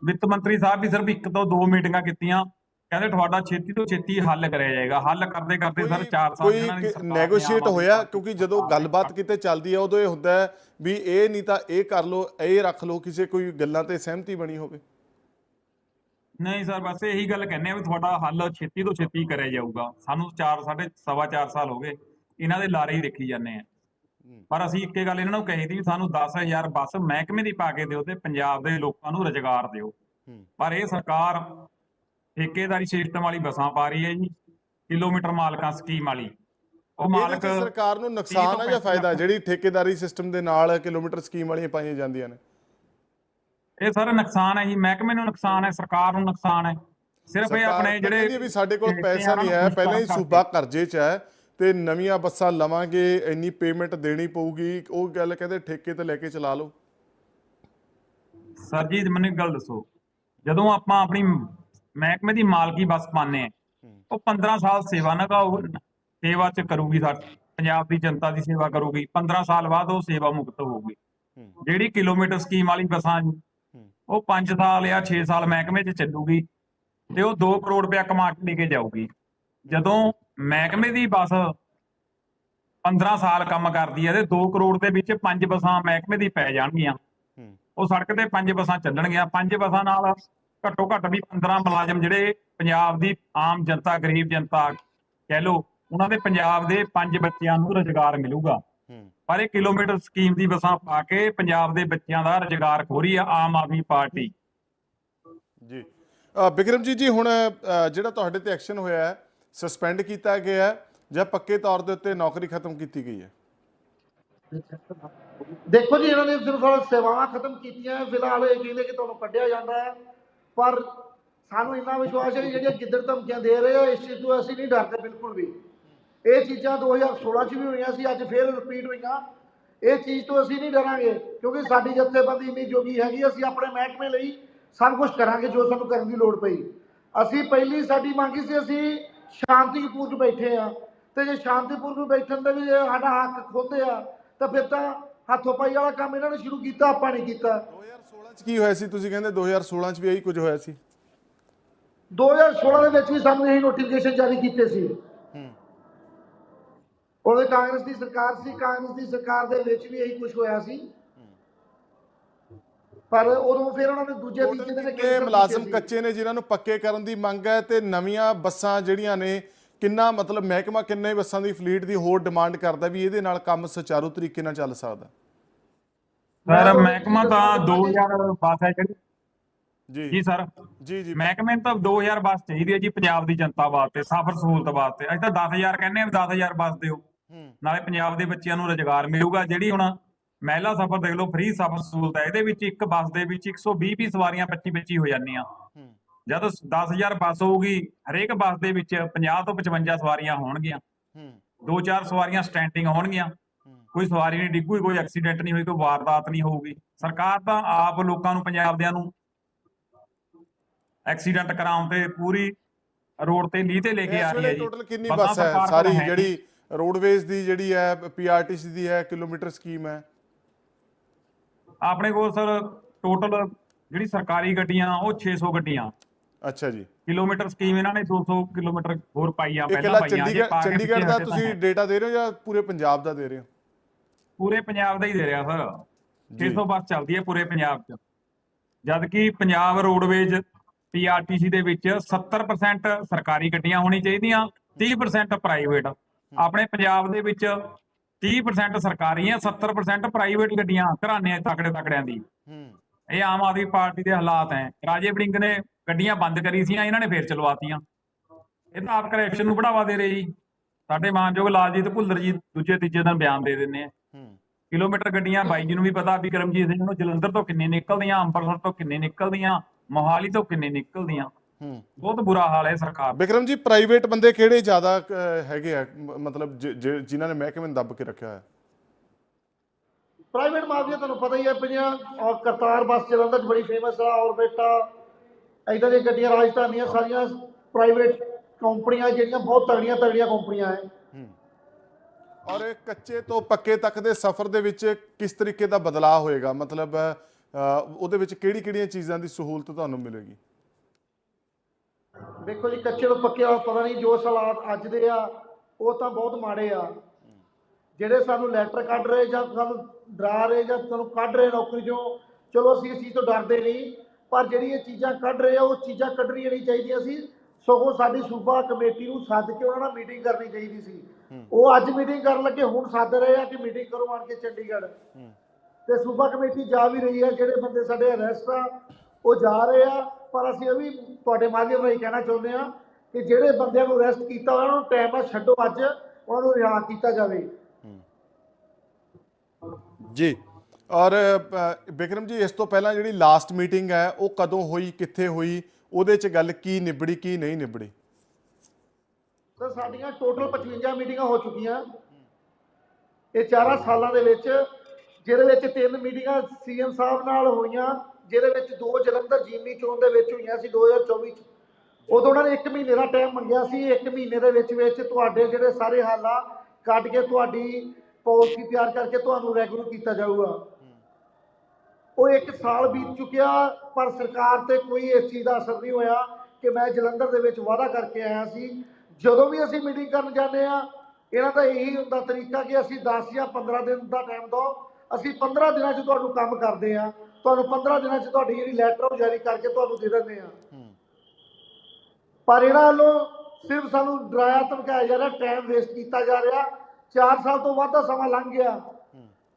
ਵਿੱਤ ਮੰਤਰੀ ਸਾਹਿਬ ਵੀ ਸਿਰਫ ਇੱਕ ਤੋਂ ਦੋ ਮੀਟਿੰਗਾਂ ਕੀਤੀਆਂ। ਕਹਿੰਦੇ ਤੁਹਾਡਾ ਛੇਤੀ ਤੋਂ ਛੇਤੀ ਹੱਲ ਕਰਿਆ ਜਾਏਗਾ। ਹੱਲ ਕਰਦੇ ਕਰਦੇ ਸਰ 4 ਸਾਲ ਇਹਨਾਂ ਦੀ ਸਰਕਾਰ ਨੈਗੋਸ਼ੀਏਟ ਹੋਇਆ? ਕਿਉਂਕਿ ਜਦੋਂ ਗੱਲਬਾਤ ਕਿਤੇ ਚੱਲਦੀ ਹੈ ਉਦੋਂ ਇਹ ਹੁੰਦਾ ਹੈ ਵੀ ਇਹ ਨਹੀਂ ਤਾਂ ਇਹ ਕਰ ਲਓ ਇਹ ਰੱਖ ਲਓ ਕਿਸੇ ਕੋਈ ਗੱਲਾਂ ਤੇ ਸਹਿਮਤੀ ਬਣੀ ਹੋਵੇ। ਨਹੀਂ ਸਰ ਬਸ ਇਹੀ ਗੱਲ ਕਹਿੰਦੇ ਆ ਵੀ ਤੁਹਾਡਾ ਹੱਲ ਛੇਤੀ ਤੋਂ ਛੇਤੀ ਕਰਿਆ ਜਾਊਗਾ। ਸਾਨੂੰ 4 ਸਾਢੇ ਸਵਾ 4 ਸਾਲ ਹੋ ਗਏ। ਇਹਨਾਂ ਦੇ ਲਾਰੇ ਹੀ ਦੇਖੀ ਜਾਂਦੇ ਆ। ਪਰ ਅਸੀਂ ਇੱਕੇ ਗੱਲ ਇਹਨਾਂ ਨੂੰ ਕਹੀ ਸੀ ਸਾਨੂੰ 10000 ਬੱਸ ਮਹਿਕਮੇ ਦੀ ਪਾ ਕੇ ਦਿਓ ਤੇ ਪੰਜਾਬ ਦੇ ਲੋਕਾਂ ਨੂੰ ਰੁਜ਼ਗਾਰ ਦਿਓ। ਪਰ ਇਹ ਸਰਕਾਰ ਠੇਕੇਦਾਰੀ ਸਿਸਟਮ ਵਾਲੀ ਬੱਸਾਂ ਪਾ ਰਹੀ ਹੈ ਜੀ ਕਿਲੋਮੀਟਰ ਮਾਲਕਾਂ ਸਕੀਮ ਵਾਲੀ। ਉਹ ਮਾਲਕ ਸਰਕਾਰ ਨੂੰ ਨੁਕਸਾਨ ਹੈ ਜਾਂ ਫਾਇਦਾ? ਜਿਹੜੀ ਠੇਕੇਦਾਰੀ ਸਿਸਟਮ ਦੇ ਨਾਲ ਕਿਲੋਮੀਟਰ ਸਕੀਮ ਵਾਲੀਆਂ ਪਾਈਆਂ ਜਾਂਦੀਆਂ ਨੇ। ਇਹ ਸਾਰਾ ਨੁਕਸਾਨ ਹੈ ਜੀ ਮਹਿਕਮੇ ਨੂੰ ਨੁਕਸਾਨ ਹੈ ਸਰਕਾਰ ਨੂੰ ਨੁਕਸਾਨ ਹੈ। ਸਿਰਫ ਇਹ ਆਪਣੇ ਜਿਹੜੇ ਵੀ ਸਾਡੇ ਕੋਲ ਪੈਸਾ ਨਹੀਂ ਹੈ ਪਹਿਲਾਂ ਹੀ ਸੂਬਾ ਕਰਜ਼ੇ 'ਚ ਹੈ। ਤੇ ਨਵੀਆਂ ਬੱਸਾਂ ਲਵਾਂਗੇ, ਇੰਨੀ ਪੇਮੈਂਟ ਦੇਣੀ ਪਊਗੀ, ਉਹ ਗੱਲ ਕਹਿੰਦੇ ਠੇਕੇ ਤੇ ਲੈ ਕੇ ਚਲਾ ਲਓ। ਸਰ ਜੀ, ਮੈਨੂੰ ਇੱਕ ਗੱਲ ਦੱਸੋ। ਜਦੋਂ ਆਪਾਂ ਆਪਣੀ ਮਹਿਕਮੇ ਦੀ ਮਾਲਕੀ ਬੱਸ ਪਾਉਂਦੇ ਉਹ 15 ਸਾਲ ਸੇਵਾ ਨਿਭਾਊ ਸੇਵਾ ਚ ਕਰੂਗੀ ਸਾਡੀ ਪੰਜਾਬ ਦੀ ਜਨਤਾ ਦੀ ਸੇਵਾ ਕਰੂਗੀ। 15 ਸਾਲ ਬਾਅਦ ਉਹ ਸੇਵਾ ਮੁਕਤ ਹੋਊਗੀ। ਜਿਹੜੀ ਕਿਲੋਮੀਟਰ ਸਕੀਮ ਵਾਲੀ ਬੱਸਾਂ ਜੀ, ਉਹ 5 ਸਾਲ ਜਾਂ 6 ਸਾਲ ਮਹਿਕਮੇ 'ਚ ਚੱਲੂਗੀ ਤੇ ਉਹ 2 ਕਰੋੜ ਰੁਪਇਆ ਕਮਾ ਕੇ ਲੈ ਕੇ ਜਾਊਗੀ। ਜਦੋਂ ਮਹਿਕਮੇ ਦੀ ਬੱਸ 15 ਸਾਲ ਕੰਮ ਕਰਦੀ ਹੈ ਤੇ 2 ਕਰੋੜ ਦੇ ਵਿੱਚ ਪੰਜ ਬੱਸਾਂ ਮਹਿਕਮੇ ਦੀ ਪੈ ਜਾਣਗੀਆਂ। ਉਹ ਸੜਕ ਤੇ ਪੰਜ ਬੱਸਾਂ ਚੱਲਣਗੀਆਂ। ਪੰਜ ਬੱਸਾਂ ਨਾਲ ਘੱਟੋ ਘੱਟ ਵੀ 15 ਮੁਲਾਜ਼ਮ ਜਿਹੜੇ ਪੰਜਾਬ ਦੀ ਆਮ ਜਨਤਾ ਗਰੀਬ ਜਨਤਾ ਕਹਿ ਲੋ ਉਹਨਾਂ ਦੇ ਪੰਜਾਬ ਦੇ ਪੰਜ ਬੱਚਿਆਂ ਨੂੰ ਰੁਜ਼ਗਾਰ ਮਿਲੂਗਾ। ਪਰ ਇਹ ਕਿਲੋਮੀਟਰ ਸਕੀਮ ਦੀ ਬੱਸਾਂ ਪਾ ਕੇ ਪੰਜਾਬ ਦੇ ਬੱਚਿਆਂ ਦਾ ਰੁਜ਼ਗਾਰ ਖੋ ਰਹੀ ਆ ਆਮ ਆਦਮੀ ਪਾਰਟੀ। ਜੀ। ਬਿਕਰਮ ਜੀ ਜੀ ਹੁਣ ਜਿਹੜਾ ਤੁਹਾਡੇ ਤੇ ਐਕਸ਼ਨ ਹੋਇਆ ਹੈ ਸਸਪੈਂਡ ਕੀਤਾ ਗਿਆ ਹੈ ਜਾਂ ਪੱਕੇ ਤੌਰ ਦੇ ਉੱਤੇ ਨੌਕਰੀ ਖਤਮ ਕੀਤੀ ਗਈ ਹੈ? ਦੇਖੋ ਜੀ, ਇਹਨਾਂ ਨੇ ਸਿਰਫ ਸੇਵਾਵਾਂ ਖਤਮ ਕੀਤੀਆਂ ਫਿਲਹਾਲ ਇਹ ਕਹਿੰਦੇ ਕਿ ਤੁਹਾਨੂੰ ਕੱਢਿਆ ਜਾਂਦਾ ਹੈ। ਪਰ ਸਾਨੂੰ ਇੰਨਾ ਵਿਸ਼ਵਾਸ ਹੈ ਕਿ ਜਿਹੜੀਆਂ ਗਿੱਦੜ ਧਮਕੀਆਂ ਦੇ ਰਹੇ ਆ, ਇਸ ਚੀਜ਼ ਤੋਂ ਅਸੀਂ ਨਹੀਂ ਡਰਦੇ ਬਿਲਕੁਲ ਵੀ। ਇਹ ਚੀਜ਼ਾਂ 2016 ਚ ਵੀ ਹੋਈਆਂ ਸੀ, ਅੱਜ ਫੇਰ ਰਿਪੀਟ ਹੋਈਆਂ। ਇਹ ਚੀਜ਼ ਤੋਂ ਅਸੀਂ ਨਹੀਂ ਡਰਾਂਗੇ, ਕਿਉਂਕਿ ਸਾਡੀ ਜਥੇਬੰਦੀ ਇੰਨੀ ਜੋਗੀ ਹੈਗੀ, ਅਸੀਂ ਆਪਣੇ ਮਹਿਕਮੇ ਲਈ ਸਭ ਕੁਝ ਕਰਾਂਗੇ, ਜੋ ਸਾਨੂੰ ਕਰਨ ਦੀ ਲੋੜ ਪਈ। ਅਸੀਂ ਪਹਿਲੀ ਸਾਡੀ ਮੰਗੀ ਸੀ, ਅਸੀਂ ਸ਼ਾਂਤੀਪੂਰਨ ਬੈਠੇ ਆ। ਤੇ ਜੇ ਸ਼ਾਂਤੀਪੂਰਨ ਬੈਠਣ ਦੇ ਵੀ ਸਾਡਾ ਹੱਕ ਖੋਦੇ ਆ ਤਾਂ ਫਿਰ ਤਾਂ ਹੱਥੋਂ ਪਾਈ ਵਾਲਾ ਕੰਮ ਇਹਨਾਂ ਨੇ ਸ਼ੁਰੂ ਕੀਤਾ ਆਪਾਂ ਨਹੀਂ ਕੀਤਾ। 2016 ਚ ਕੀ ਹੋਇਆ ਸੀ? ਤੁਸੀਂ ਕਹਿੰਦੇ 2016 ਚ ਵੀ ਇਹੀ ਕੁਝ ਹੋਇਆ ਸੀ। 2016 ਦੇ ਵਿੱਚ ਵੀ ਸਾਨੂੰ ਇਹ ਨੋਟੀਫਿਕੇਸ਼ਨ ਜਾਰੀ ਕੀਤੇ ਸੀ। ਹੂੰ। ਉਹਦੇ ਕਾਂਗਰਸ ਦੀ ਸਰਕਾਰ ਸੀ ਕਾਂਗਰਸ ਦੀ ਸਰਕਾਰ ਦੇ ਵਿੱਚ ਵੀ ਇਹੀ ਕੁਝ ਹੋਇਆ ਸੀ। ਪਰ ਉਦੋਂ ਫਿਰ ਉਹਨਾਂ ਨੇ ਦੂਜੇ ਤੀਜੇ ਦਿਨ ਕਿੰਨੇ ਮੁਲਾਜ਼ਮ। ਕੱਚੇ ਨੇ ਜਿਨ੍ਹਾਂ ਨੂੰ ਪੱਕੇ ਕਰਨ ਦੀ ਮੰਗ ਹੈ ਤੇ ਨਵੀਆਂ ਬੱਸਾਂ ਜਿਹੜੀਆਂ ਨੇ ਕਿੰਨਾ ਮਤਲਬ ਮਹਿਕਮਾ ਕਿੰਨੇ ਬੱਸਾਂ ਦੀ ਫਲੀਟ ਦੀ ਹੋਰ ਡਿਮਾਂਡ ਕਰਦਾ ਵੀ ਇਹਦੇ ਨਾਲ ਕੰਮ ਸੁਚਾਰੂ ਤਰੀਕੇ ਨਾਲ ਚੱਲ ਸਕਦਾ? ਸਰ ਮਹਿਕਮਾ ਤਾਂ 2000 ਬੱਸ ਹੈ ਜਿਹੜੀ। ਜੀ। ਜੀ ਸਰ। ਜੀ ਜੀ। ਮਹਿਕਮੇ ਨੂੰ ਤਾਂ 2000 ਬੱਸ ਚਾਹੀਦੀ ਹੈ ਜੀ ਪੰਜਾਬ ਦੀ ਜਨਤਾ ਵਾਸਤੇ ਸਫ਼ਰ ਸਹੂਲਤ ਵਾਸਤੇ। ਅਸੀਂ ਤਾਂ 10000 ਕਹਿੰਦੇ ਆ 10000 ਬੱਸ ਦਿਓ। ਹੂੰ। ਨਾਲੇ ਪੰਜਾਬ ਦੇ ਬੱਚਿਆਂ ਨੂੰ ਰੁਜ਼ਗਾਰ ਮਿਲੂਗਾ ਜਿਹੜੀ ਹੁਣ ਮਹਿਲਾ ਸਫ਼ਰ ਦੇਖ ਲਓ ਫ੍ਰੀ ਸਫ਼ਰ ਸਹੂਲਤ ਹੈ। ਇਹਦੇ ਵਿੱਚ ਇੱਕ ਬੱਸ ਦੇ ਵਿੱਚ 120 ਵੀ ਸਵਾਰੀਆਂ 25 25 ਹੋ ਜਾਂਦੀਆਂ। ਜਦ 10000 ਬੱਸ ਹੋਊਗੀ ਹਰੇਕ ਬੱਸ ਦੇ ਵਿੱਚ 50 ਤੋਂ 55 ਸਵਾਰੀਆਂ ਹੋਣਗੀਆਂ। ਦੋ ਚਾਰ ਸਵਾਰੀਆਂ ਸਟੈਂਡਿੰਗ ਹੋਣਗੀਆਂ। ਕੋਈ ਸਵਾਰੀ ਨਹੀਂ ਡਿੱਗੂਗੀ ਕੋਈ ਐਕਸੀਡੈਂਟ ਨਹੀਂ ਹੋਈ ਕੋਈ ਵਾਰਦਾਤ ਨਹੀਂ ਹੋਊਗੀ। ਸਰਕਾਰ ਤਾਂ ਆਪ ਲੋਕਾਂ ਨੂੰ ਪੰਜਾਬ ਦਿਆਂ ਨੂੰ ਐਕਸੀਡੈਂਟ ਕਰਾਉਣ ਤੇ ਪੂਰੀ ਰੋਡ ਤੇ ਲੀਹ ਤੇ ਲੈ ਕੇ ਆ ਰਹੀ ਹੈ ਜੀ। ਟੋਟਲ ਕਿੰਨੀ ਬੱਸਾਂ ਹੈ? ਸਾਰੀ ਜਿਹੜੀ ਰੋਡਵੇਜ਼ ਦੀ ਜਿਹੜੀ ਹੈ ਪੀਆਰਟੀਸੀ ਦੀ ਹੈ ਕਿਲੋਮੀਟਰ ਸਕੀਮ ਹੈ। ਆਪਣੇ ਕੋਲ ਸਰ ਟੋਟਲ ਜਿਹੜੀ ਸਰਕਾਰੀ ਗੱਡੀਆਂ ਉਹ 600 ਗੱਡੀਆਂ। ਅੱਛਾ ਜੀ। ਕਿਲੋਮੀਟਰ ਸਕੀਮ ਇਹਨਾਂ ਨੇ 200 ਕਿਲੋਮੀਟਰ ਹੋਰ ਪਾਈ ਆ ਪਹਿਲਾਂ ਪਾਈਆਂ ਜੇ ਚੰਡੀਗੜ੍ਹ ਪਾ ਕੇ ਚੰਡੀਗੜ੍ਹ ਪਿੱਛੇ ਦਾ ਤੁਸੀਂ। ਡੇਟਾ ਦੇ ਰਹੇ ਹੋ ਜਾਂ ਪੂਰੇ ਪੰਜਾਬ ਦਾ ਦੇ ਰਹੇ ਹੋ? ਪੂਰੇ ਪੰਜਾਬ ਦਾ ਹੀ ਦੇ ਰਿਹਾ ਸਰ। ਜੀ। 600 ਬੱਸ ਚੱਲਦੀ ਹੈ ਪੂਰੇ ਪੰਜਾਬ 'ਚ। ਜਦ ਕਿ ਪੰਜਾਬ ਰੋਡਵੇਜ਼ ਪੀਆਰਟੀਸੀ ਦੇ ਵਿੱਚ 70% ਸਰਕਾਰੀ ਗੱਡੀਆਂ ਹੋਣੀ ਚਾਹੀਦੀਆਂ 30% ਪ੍ਰਾਈਵੇਟ ਆਪਣੇ ਪੰਜਾਬ ਦੇ ਵਿੱਚ 30% ਸਰਕਾਰੀਆਂ 70% ਪ੍ਰਾਈਵੇਟ ਗੱਡੀਆਂ ਘਰਾਣੇ ਤਕੜੇ ਤਕੜਿਆਂ ਦੀ। ਹੂੰ। ਇਹ ਆਮ ਆਦਮੀ ਪਾਰਟੀ ਦੇ ਹਾਲਾਤ ਹੈ ਰਾਜੇ ਵੜਿੰਗ ਨੇ ਗੱਡੀਆਂ ਬੰਦ ਕਰੀ ਸੀਆਂ ਇਹਨਾਂ ਨੇ ਫੇਰ ਚਲਵਾਤੀਆਂ। ਇਹ ਤਾਂ ਆਪ ਕਰਪਸ਼ਨ ਨੂੰ ਬੜਾਵਾ ਦੇ ਰਹੇ ਜੀ। ਸਾਡੇ ਮਾਨਯੋਗ ਲਾਲਜੀਤ ਭੁੱਲਰ ਜੀ ਦੂਜੇ ਤੀਜੇ ਦਿਨ ਬਿਆਨ ਦੇ ਦਿੰਦੇ ਆ ਕਿਲੋਮੀਟਰ ਗੱਡੀਆਂ ਬਾਈ ਜੀ ਨੂੰ ਵੀ ਪਤਾ ਵੀ ਕਰਮਜੀਤ ਸਿੰਘ ਨੂੰ ਜਲੰਧਰ ਤੋਂ ਕਿੰਨੇ ਨਿਕਲਦੀਆਂ ਅੰਮ੍ਰਿਤਸਰ ਤੋਂ ਕਿੰਨੇ ਨਿਕਲਦੀਆਂ ਮੋਹਾਲੀ ਤੋਂ ਕਿੰਨੇ ਨਿਕਲਦੀਆਂ। ਬਹੁਤ ਬੁਰਾ ਹਾਲ ਹੈ ਸਰਕਾਰ ਦਾ। ਬਿਕਰਮ ਜੀ ਪ੍ਰਾਈਵੇਟ ਬੰਦੇ ਕਿਹੜੇ ਜ਼ਿਆਦਾ ਹੈਗੇ ਆ? ਮਤਲਬ ਜਿਨ੍ਹਾਂ ਨੇ ਮਹਿਕਮੇ ਨੂੰ ਦੱਬ ਕੇ ਰੱਖਿਆ ਹੋਇਆ? ਪ੍ਰਾਈਵੇਟ ਮਾਫੀਆ ਤੁਹਾਨੂੰ ਪਤਾ ਹੀ ਹੈ ਔਰ ਕਰਤਾਰ ਬੱਸ ਜਲੰਧਰ ਚ ਬੜੀ ਫੇਮਸ ਆ ਔਰ ਬੇਟਾ ਇਦਾਂ ਦੀਆਂ ਗੱਡੀਆਂ ਰਾਜਧਾਨੀਆਂ ਸਾਰੀਆਂ ਪ੍ਰਾਈਵੇਟ ਕੰਪਨੀਆਂ ਜਿਹੜੀਆਂ ਬਹੁਤ ਤਗੜੀਆਂ ਤਗੜੀਆਂ ਕੰਪਨੀਆਂ ਹੈ। ਹੂੰ। ਔਰ ਇਹ ਕੱਚੇ ਤੋਂ ਪੱਕੇ ਤੱਕ ਦੇ ਸਫ਼ਰ ਦੇ ਵਿੱਚ ਕਿਸ ਤਰੀਕੇ ਦਾ ਬਦਲਾਅ ਹੋਏਗਾ? ਮਤਲਬ ਉਹਦੇ ਵਿੱਚ ਕਿਹੜੀ ਕਿਹੜੀਆਂ ਚੀਜ਼ਾਂ ਦੀ ਸਹੂਲਤ ਤੁਹਾਨੂੰ ਮਿਲੇਗੀ? ਦੇਖੋ ਜੀ ਕੱਚੇ ਤੋਂ ਪੱਕੇ ਆ ਪਤਾ ਨਹੀਂ ਜੋ ਹਾਲਾਤ ਅੱਜ ਦੇ ਆ ਉਹ ਤਾਂ ਬਹੁਤ ਮਾੜੇ ਆ। ਜਿਹੜੇ ਸਾਨੂੰ ਲੈਟਰ ਕੱਢ ਰਹੇ ਜਾਂ ਸਾਨੂੰ ਡਰਾ ਰਹੇ ਜਾਂ ਸਾਨੂੰ ਕੱਢ ਰਹੇ ਨੌਕਰੀ ਚੋਂ ਚਲੋ ਅਸੀਂ ਇਸ ਚੀਜ਼ ਤੋਂ ਡਰਦੇ ਨਹੀਂ ਪਰ ਜਿਹੜੀ ਇਹ ਚੀਜ਼ਾਂ ਕੱਢ ਰਹੇ ਆ ਉਹ ਚੀਜ਼ਾਂ ਕੱਢਣੀਆਂ ਨਹੀਂ ਚਾਹੀਦੀਆਂ ਸੀ। ਸਗੋਂ ਸਾਡੀ ਸੂਬਾ ਕਮੇਟੀ ਨੂੰ ਸੱਦ ਕੇ ਉਹਨਾਂ ਨਾਲ ਮੀਟਿੰਗ ਕਰਨੀ ਚਾਹੀਦੀ ਸੀ। ਉਹ ਅੱਜ ਮੀਟਿੰਗ ਕਰਨ ਲੱਗੇ ਹੁਣ ਸੱਦ ਰਹੇ ਆ ਕਿ ਮੀਟਿੰਗ ਕਰੋ ਆਣ ਕੇ ਚੰਡੀਗੜ੍ਹ। ਤੇ ਸੂਬਾ ਕਮੇਟੀ ਜਾ ਵੀ ਰਹੀ ਹੈ ਜਿਹੜੇ ਬੰਦੇ ਸਾਡੇ ਅਰੈਸਟ ਆ ਉਹ ਜਾ ਰਹੇ ਆ ਪਰ ਅਸੀਂ ਇਹ ਵੀ ਤੁਹਾਡੇ ਮਾਧਿਅਮ ਰਾਹੀਂ ਕਹਿਣਾ ਚਾਹੁੰਦੇ ਆ ਕਿ ਜਿਹੜੇ ਬੰਦਿਆਂ ਨੂੰ ਅਰੈਸਟ ਕੀਤਾ ਉਹਨਾਂ ਨੂੰ ਟਾਈਮ ਨਾਲ ਛੱਡੋ ਅੱਜ ਉਹਨਾਂ ਨੂੰ ਰਿਹਾ ਕੀਤਾ ਜਾਵੇ। ਜੀ ਔਰ ਬਿਕਰਮ ਜੀ ਇਸ ਤੋਂ ਪਹਿਲਾਂ ਜਿਹੜੀ ਲਾਸਟ ਮੀਟਿੰਗ ਹੈ ਉਹ ਕਦੋਂ ਹੋਈ ਕਿੱਥੇ ਹੋਈ ਉਹਦੇ 'ਚ ਗੱਲ ਕੀ ਨਿਬੜੀ ਕੀ ਨਹੀਂ ਨਿਬੜੀ? ਤਾਂ ਸਾਡੀਆਂ ਟੋਟਲ 55 ਮੀਟਿੰਗਾਂ ਹੋ ਚੁੱਕੀਆਂ। ਇਹ ਚਾਰਾਂ ਸਾਲਾਂ ਦੇ ਵਿੱਚ ਜਿਹਦੇ ਵਿੱਚ ਤਿੰਨ ਮੀਟਿੰਗਾਂ ਸੀਐਮ ਸਾਹਿਬ ਨਾਲ ਹੋਈਆਂ ਜਿਹਦੇ ਵਿੱਚ ਦੋ ਜਲੰਧਰ ਜੀਮੀ ਚੋਣ ਦੇ ਵਿੱਚ ਹੋਈਆਂ ਸੀ 2024 ਚ। ਉਦੋਂ ਉਹਨਾਂ ਨੇ 1 ਮਹੀਨੇ ਦਾ ਟਾਈਮ ਮੰਗਿਆ ਸੀ 1 ਮਹੀਨੇ ਦੇ ਵਿੱਚ ਵਿੱਚ ਤੁਹਾਡੇ ਜਿਹੜੇ ਸਾਰੇ ਹਾਲਾ ਕੱਢ ਕੇ ਤੁਹਾਡੀ ਪਾਲਿਸੀ ਤਿਆਰ ਕਰਕੇ ਤੁਹਾਨੂੰ ਰੈਗੂਲਰ ਕੀਤਾ ਜਾਊਗਾ। ਉਹ 1 ਸਾਲ ਬੀਤ ਚੁੱਕਿਆ, ਪਰ ਸਰਕਾਰ ਤੇ ਕੋਈ ਇਸ ਚੀਜ਼ ਦਾ ਅਸਰ ਨਹੀਂ ਹੋਇਆ ਕਿ ਮੈਂ ਜਲੰਧਰ ਦੇ ਵਿੱਚ ਵਾਅਦਾ ਕਰਕੇ ਆਇਆ ਸੀ। ਜਦੋਂ ਵੀ ਅਸੀਂ ਮੀਟਿੰਗ ਕਰਨ ਜਾਂਦੇ ਆ ਇਹਨਾਂ ਦਾ ਇਹੀ ਹੁੰਦਾ ਤਰੀਕਾ ਕਿ ਅਸੀਂ 10 ਜਾਂ 15 ਦਿਨ ਦਾ ਟਾਈਮ ਦਿਓ। ਅਸੀਂ 15 ਦਿਨਾਂ 'ਚ ਤੁਹਾਨੂੰ ਕੰਮ ਕਰਦੇ ਆ ਤੁਹਾਨੂੰ 15 ਦਿਨਾਂ 'ਚ ਤੁਹਾਡੀ ਜਿਹੜੀ ਲੈਟਰ ਉਹ ਜਾਰੀ ਕਰਕੇ ਤੁਹਾਨੂੰ ਦੇ ਦਿੰਦੇ ਆ। ਪਰ ਇਹਨਾਂ ਵੱਲੋਂ ਸਿਰਫ ਸਾਨੂੰ ਡਰਾਇਆ ਧਮਕਾਇਆ ਜਾ ਰਿਹਾ ਟਾਈਮ ਵੇਸਟ ਕੀਤਾ ਜਾ ਰਿਹਾ। 4 ਸਾਲ ਤੋਂ ਵੱਧ ਦਾ ਸਮਾਂ ਲੰਘ ਗਿਆ।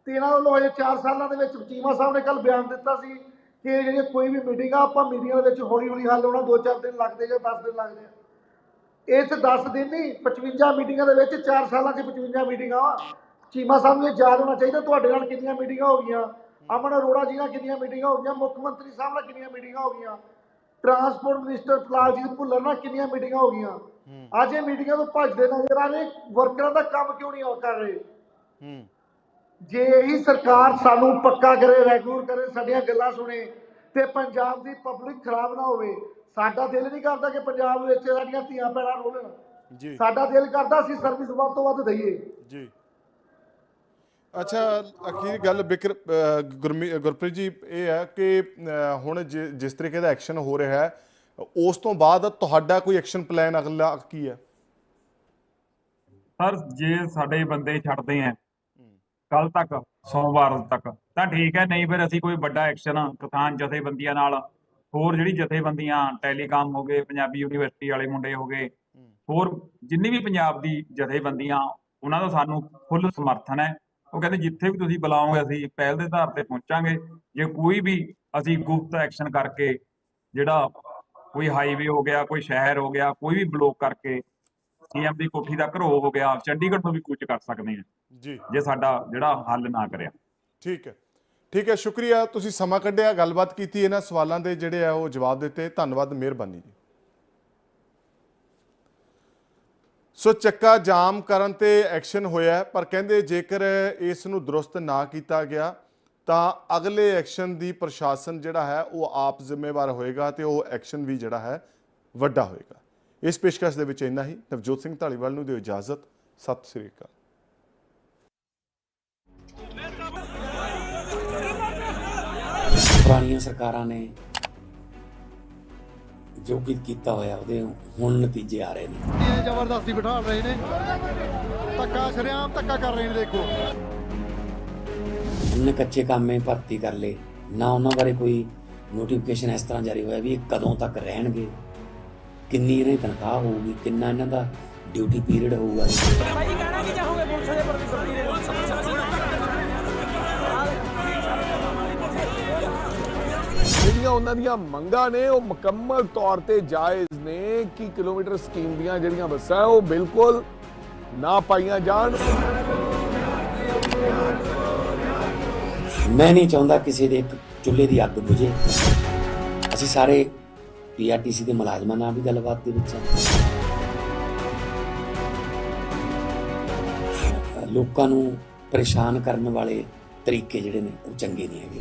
ਤੇ ਇਹਨਾਂ ਵੱਲੋਂ ਹਜੇ 4 ਸਾਲਾਂ ਦੇ ਵਿੱਚ ਚੀਮਾ ਸਾਹਿਬ ਨੇ ਕੱਲ ਬਿਆਨ ਦਿੱਤਾ ਸੀ ਕਿ ਜਿਹੜੀ ਕੋਈ ਵੀ ਮੀਟਿੰਗ ਆ ਆਪਾਂ ਮੀਟਿੰਗਾਂ ਦੇ ਵਿੱਚ ਹੌਲੀ ਹੌਲੀ ਹੱਲ ਹੋਣਾ 2-4 ਦਿਨ ਲੱਗਦੇ ਜਾਂ 10 ਦਿਨ ਲੱਗਦੇ ਆ। ਇਹ 'ਚ 10 ਦਿਨ ਨਹੀਂ 55 ਮੀਟਿੰਗਾਂ ਦੇ ਵਿੱਚ 4 ਸਾਲਾਂ 'ਚ 55 ਮੀਟਿੰਗਾਂ ਚੀਮਾ ਸਾਹਿਬ ਨੂੰ ਯਾਦ ਹੋਣਾ ਚਾਹੀਦਾ ਤੁਹਾਡੇ ਨਾਲ ਕਿੰਨੀਆਂ ਮੀਟਿੰਗਾਂ ਹੋ ਗਈਆਂ ਅਮਨ ਅਰੋੜਾ ਜੀ ਨਾਲ ਕਿੰਨੀਆਂ ਮੀਟਿੰਗਾਂ ਹੋ ਗਈਆਂ ਮੁੱਖ ਮੰਤਰੀ ਸਾਹਿਬ ਨਾਲ ਕਿੰਨੀਆਂ ਮੀਟਿੰਗਾਂ ਹੋ ਗਈਆਂ ਟਰਾਂਸਪੋਰਟ ਮਿਨਿਸਟਰ ਪ੍ਰਲਾਦਜੀਤ ਭੁੱਲਰ ਨਾਲ ਕਿੰਨੀਆਂ ਮੀਟਿੰਗਾਂ ਹੋ ਗਈਆਂ। ਅੱਜ ਇਹ ਮੀਟਿੰਗਾਂ ਤੋਂ ਭੱਜਦੇ ਨਜ਼ਰ ਆ ਰਹੇ ਵਰਕਰਾਂ ਦਾ ਕੰਮ ਕਿਉਂ ਨਹੀਂ ਕਰ ਰਹੇ? ਜੇ ਇਹੀ ਸਰਕਾਰ ਸਾਨੂੰ ਪੱਕਾ ਕਰੇ ਰੈਗੂਲਰ ਕਰੇ ਸਾਡੀਆਂ ਗੱਲਾਂ ਸੁਣੇ ਤੇ ਪੰਜਾਬ ਦੀ ਪਬਲਿਕ ਖਰਾਬ ਨਾ ਹੋਵੇ ਸਾਡਾ ਦਿਲ ਨਹੀਂ ਕਰਦਾ ਕਿ ਪੰਜਾਬ ਵਿੱਚ ਸਾਡੀਆਂ ਧੀਆਂ ਭੈਣਾਂ ਰੋਲਣ। ਜੀ। ਸਾਡਾ ਦਿਲ ਕਰਦਾ ਅਸੀਂ ਸਰਵਿਸ ਵੱਧ ਤੋਂ ਵੱਧ ਦਈਏ। ਜੀ। ਅੱਛਾ, ਅਖੀਰ ਗੱਲ ਬਿਕਰ ਗੁਰਪ੍ਰੀਤ ਜੀ, ਇਹ ਹੈ ਕਿ ਹੁਣ ਜਿਸ ਤਰੀਕੇ ਦਾ ਐਕਸ਼ਨ ਹੋ ਰਿਹਾ ਹੈ, ਉਸ ਤੋਂ ਬਾਅਦ ਤੁਹਾਡਾ ਕੋਈ ਐਕਸ਼ਨ ਪਲਾਨ ਅਗਲਾ ਕੀ ਹੈ? ਸਰ ਜੇ ਸਾਡੇ ਬੰਦੇ ਛੱਡਦੇ ਆ ਕੱਲ ਤੱਕ, ਸੋਮਵਾਰ ਤੱਕ, ਤਾਂ ਠੀਕ ਹੈ, ਨਹੀਂ ਫਿਰ ਅਸੀਂ ਕੋਈ ਵੱਡਾ ਐਕਸ਼ਨ ਕਿਸਾਨ ਜਥੇਬੰਦੀਆਂ ਨਾਲ, ਹੋਰ ਜਿਹੜੀ ਜਥੇਬੰਦੀਆਂ, ਟੈਲੀਕਾਮ ਹੋ ਗਏ, ਪੰਜਾਬੀ ਯੂਨੀਵਰਸਿਟੀ ਵਾਲੇ ਮੁੰਡੇ ਹੋ ਗਏ, ਹੋਰ ਜਿੰਨੀ ਵੀ ਪੰਜਾਬ ਦੀ ਜਥੇਬੰਦੀਆਂ, ਉਹਨਾਂ ਦਾ ਸਾਨੂੰ ਫੁੱਲ ਸਮਰਥਨ ਹੈ। ਉਹ ਕਹਿੰਦੇ ਜਿੱਥੇ ਵੀ ਤੁਸੀਂ ਬੁਲਾਓਗੇ ਅਸੀਂ ਪਹਿਲ ਦੇ ਆਧਾਰ ਤੇ ਪਹੁੰਚਾਂਗੇ। ਜੇ ਕੋਈ ਵੀ ਅਸੀਂ ਗੁਪਤ ਐਕਸ਼ਨ ਕਰਕੇ ਜਿਹੜਾ ਕੋਈ ਹਾਈਵੇ ਹੋ ਗਿਆ ਕੋਈ ਸ਼ਹਿਰ ਹੋ ਗਿਆ ਕੋਈ ਵੀ ਬਲੋਕ ਕਰਕੇ ਸੀਐਮ ਦੀ ਕੋਠੀ ਦਾ ਘਰੋ ਹੋ ਗਿਆ ਚੰਡੀਗੜ੍ਹ ਤੋਂ ਵੀ ਕੁਝ ਕਰ ਸਕਦੇ ਹਾਂ। ਜੀ। ਜੇ ਸਾਡਾ ਜਿਹੜਾ ਹੱਲ ਨਾ ਕਰਿਆ। ਠੀਕ ਹੈ। ਠੀਕ ਹੈ ਸ਼ੁਕਰੀਆ। ਤੁਸੀਂ ਸਮਾਂ ਕੱਢਿਆ ਗੱਲਬਾਤ ਕੀਤੀ ਇਹਨਾਂ ਸਵਾਲਾਂ ਦੇ ਜਿਹੜੇ ਆ ਉਹ ਜਵਾਬ ਦਿੱਤੇ। ਧੰਨਵਾਦ ਮਿਹਰਬਾਨੀ ਜੀ। ਸੋ ਚੱਕਾ ਜਾਮ ਕਰਨ ਤੇ ਐਕਸ਼ਨ ਹੋਇਆ ਪਰ ਕਹਿੰਦੇ ਜੇਕਰ ਇਸ ਨੂੰ ਦਰੁਸਤ ਨਾ ਕੀਤਾ ਗਿਆ, ਤਾਂ ਅਗਲੇ ਐਕਸ਼ਨ ਦੀ ਪ੍ਰਸ਼ਾਸਨ ਜਿਹੜਾ ਹੈ, ਉਹ ਆਪ ਜ਼ਿੰਮੇਵਾਰ ਹੋਏਗਾ ਤੇ ਉਹ ਐਕਸ਼ਨ ਵੀ ਜਿਹੜਾ ਹੈ, ਵੱਡਾ ਹੋਏਗਾ। ਇਸ ਪੇਸ਼ਕਸ਼ ਦੇ ਵਿੱਚ ਇੰਨਾ ਹੀ। ਨਵਜੋਤ ਸਿੰਘ ਢਾਲੀਵਾਲ ਨੂੰ ਦਿਓ ਇਜਾਜ਼ਤ। ਸਤਿ ਸ੍ਰੀ ਅਕਾਲ। ਪੁਰਾਣੀਆਂ ਸਰਕਾਰਾਂ ਨੇ ਜੋ ਕਿ ਕੀਤਾ ਹੋਇਆ ਉਹਦੇ ਹੁਣ ਨਤੀਜੇ ਆ ਰਹੇ ਨੇ। ਇਹ ਜ਼ਬਰਦਸਤੀ ਬਿਠਾ ਰਹੇ ਨੇ। ਧੱਕਾ ਸ਼ਰੇਆਮ ਧੱਕਾ ਕਰ ਰਹੇ ਨੇ ਦੇਖੋ। ਉਹਨੇ ਕੱਚੇ ਕਾਮੇ ਭਰਤੀ ਕਰ ਲਏ ਨਾ ਉਹਨਾਂ ਬਾਰੇ ਕੋਈ ਨੋਟੀਫਿਕੇਸ਼ਨ ਇਸ ਤਰ੍ਹਾਂ ਜਾਰੀ ਹੋਇਆ ਵੀ ਇਹ ਕਦੋਂ ਤੱਕ ਰਹਿਣਗੇ ਕਿੰਨੀ ਇਹਨਾਂ ਦੀ ਤਨਖਾਹ ਹੋਊਗੀ ਕਿੰਨਾ ਇਹਨਾਂ ਦਾ ਡਿਊਟੀ ਪੀਰੀਅਡ ਹੋਊਗਾ। ਜਿਹੜੀਆਂ ਉਹਨਾਂ ਦੀਆਂ ਮੰਗਾਂ ਨੇ, ਉਹ ਮੁਕੰਮਲ ਤੌਰ ਤੇ ਜਾਇਜ਼ ਨੇ ਕਿ ਕਿਲੋਮੀਟਰ ਸਕੀਮ ਦੀਆਂ ਜਿਹੜੀਆਂ ਬੱਸਾਂ ਉਹ ਬਿਲਕੁਲ ਨਾ ਪਾਈਆਂ ਜਾਣ। ਮੈਂ ਨਹੀਂ ਚਾਹੁੰਦਾ ਕਿਸੇ ਦੇ ਚੁੱਲ੍ਹੇ ਦੀ ਅੱਗ ਬੁਝੇ। ਅਸੀਂ ਸਾਰੇ ਪੀਆਰਟੀਸੀ ਦੇ ਮੁਲਾਜ਼ਮਾਂ ਨਾਲ ਵੀ ਗੱਲਬਾਤ ਦੇ ਵਿੱਚ ਹਾਂ। ਲੋਕਾਂ ਨੂੰ ਪਰੇਸ਼ਾਨ ਕਰਨ ਵਾਲੇ ਤਰੀਕੇ ਜਿਹੜੇ ਨੇ, ਉਹ ਚੰਗੇ ਨਹੀਂ ਹੈਗੇ।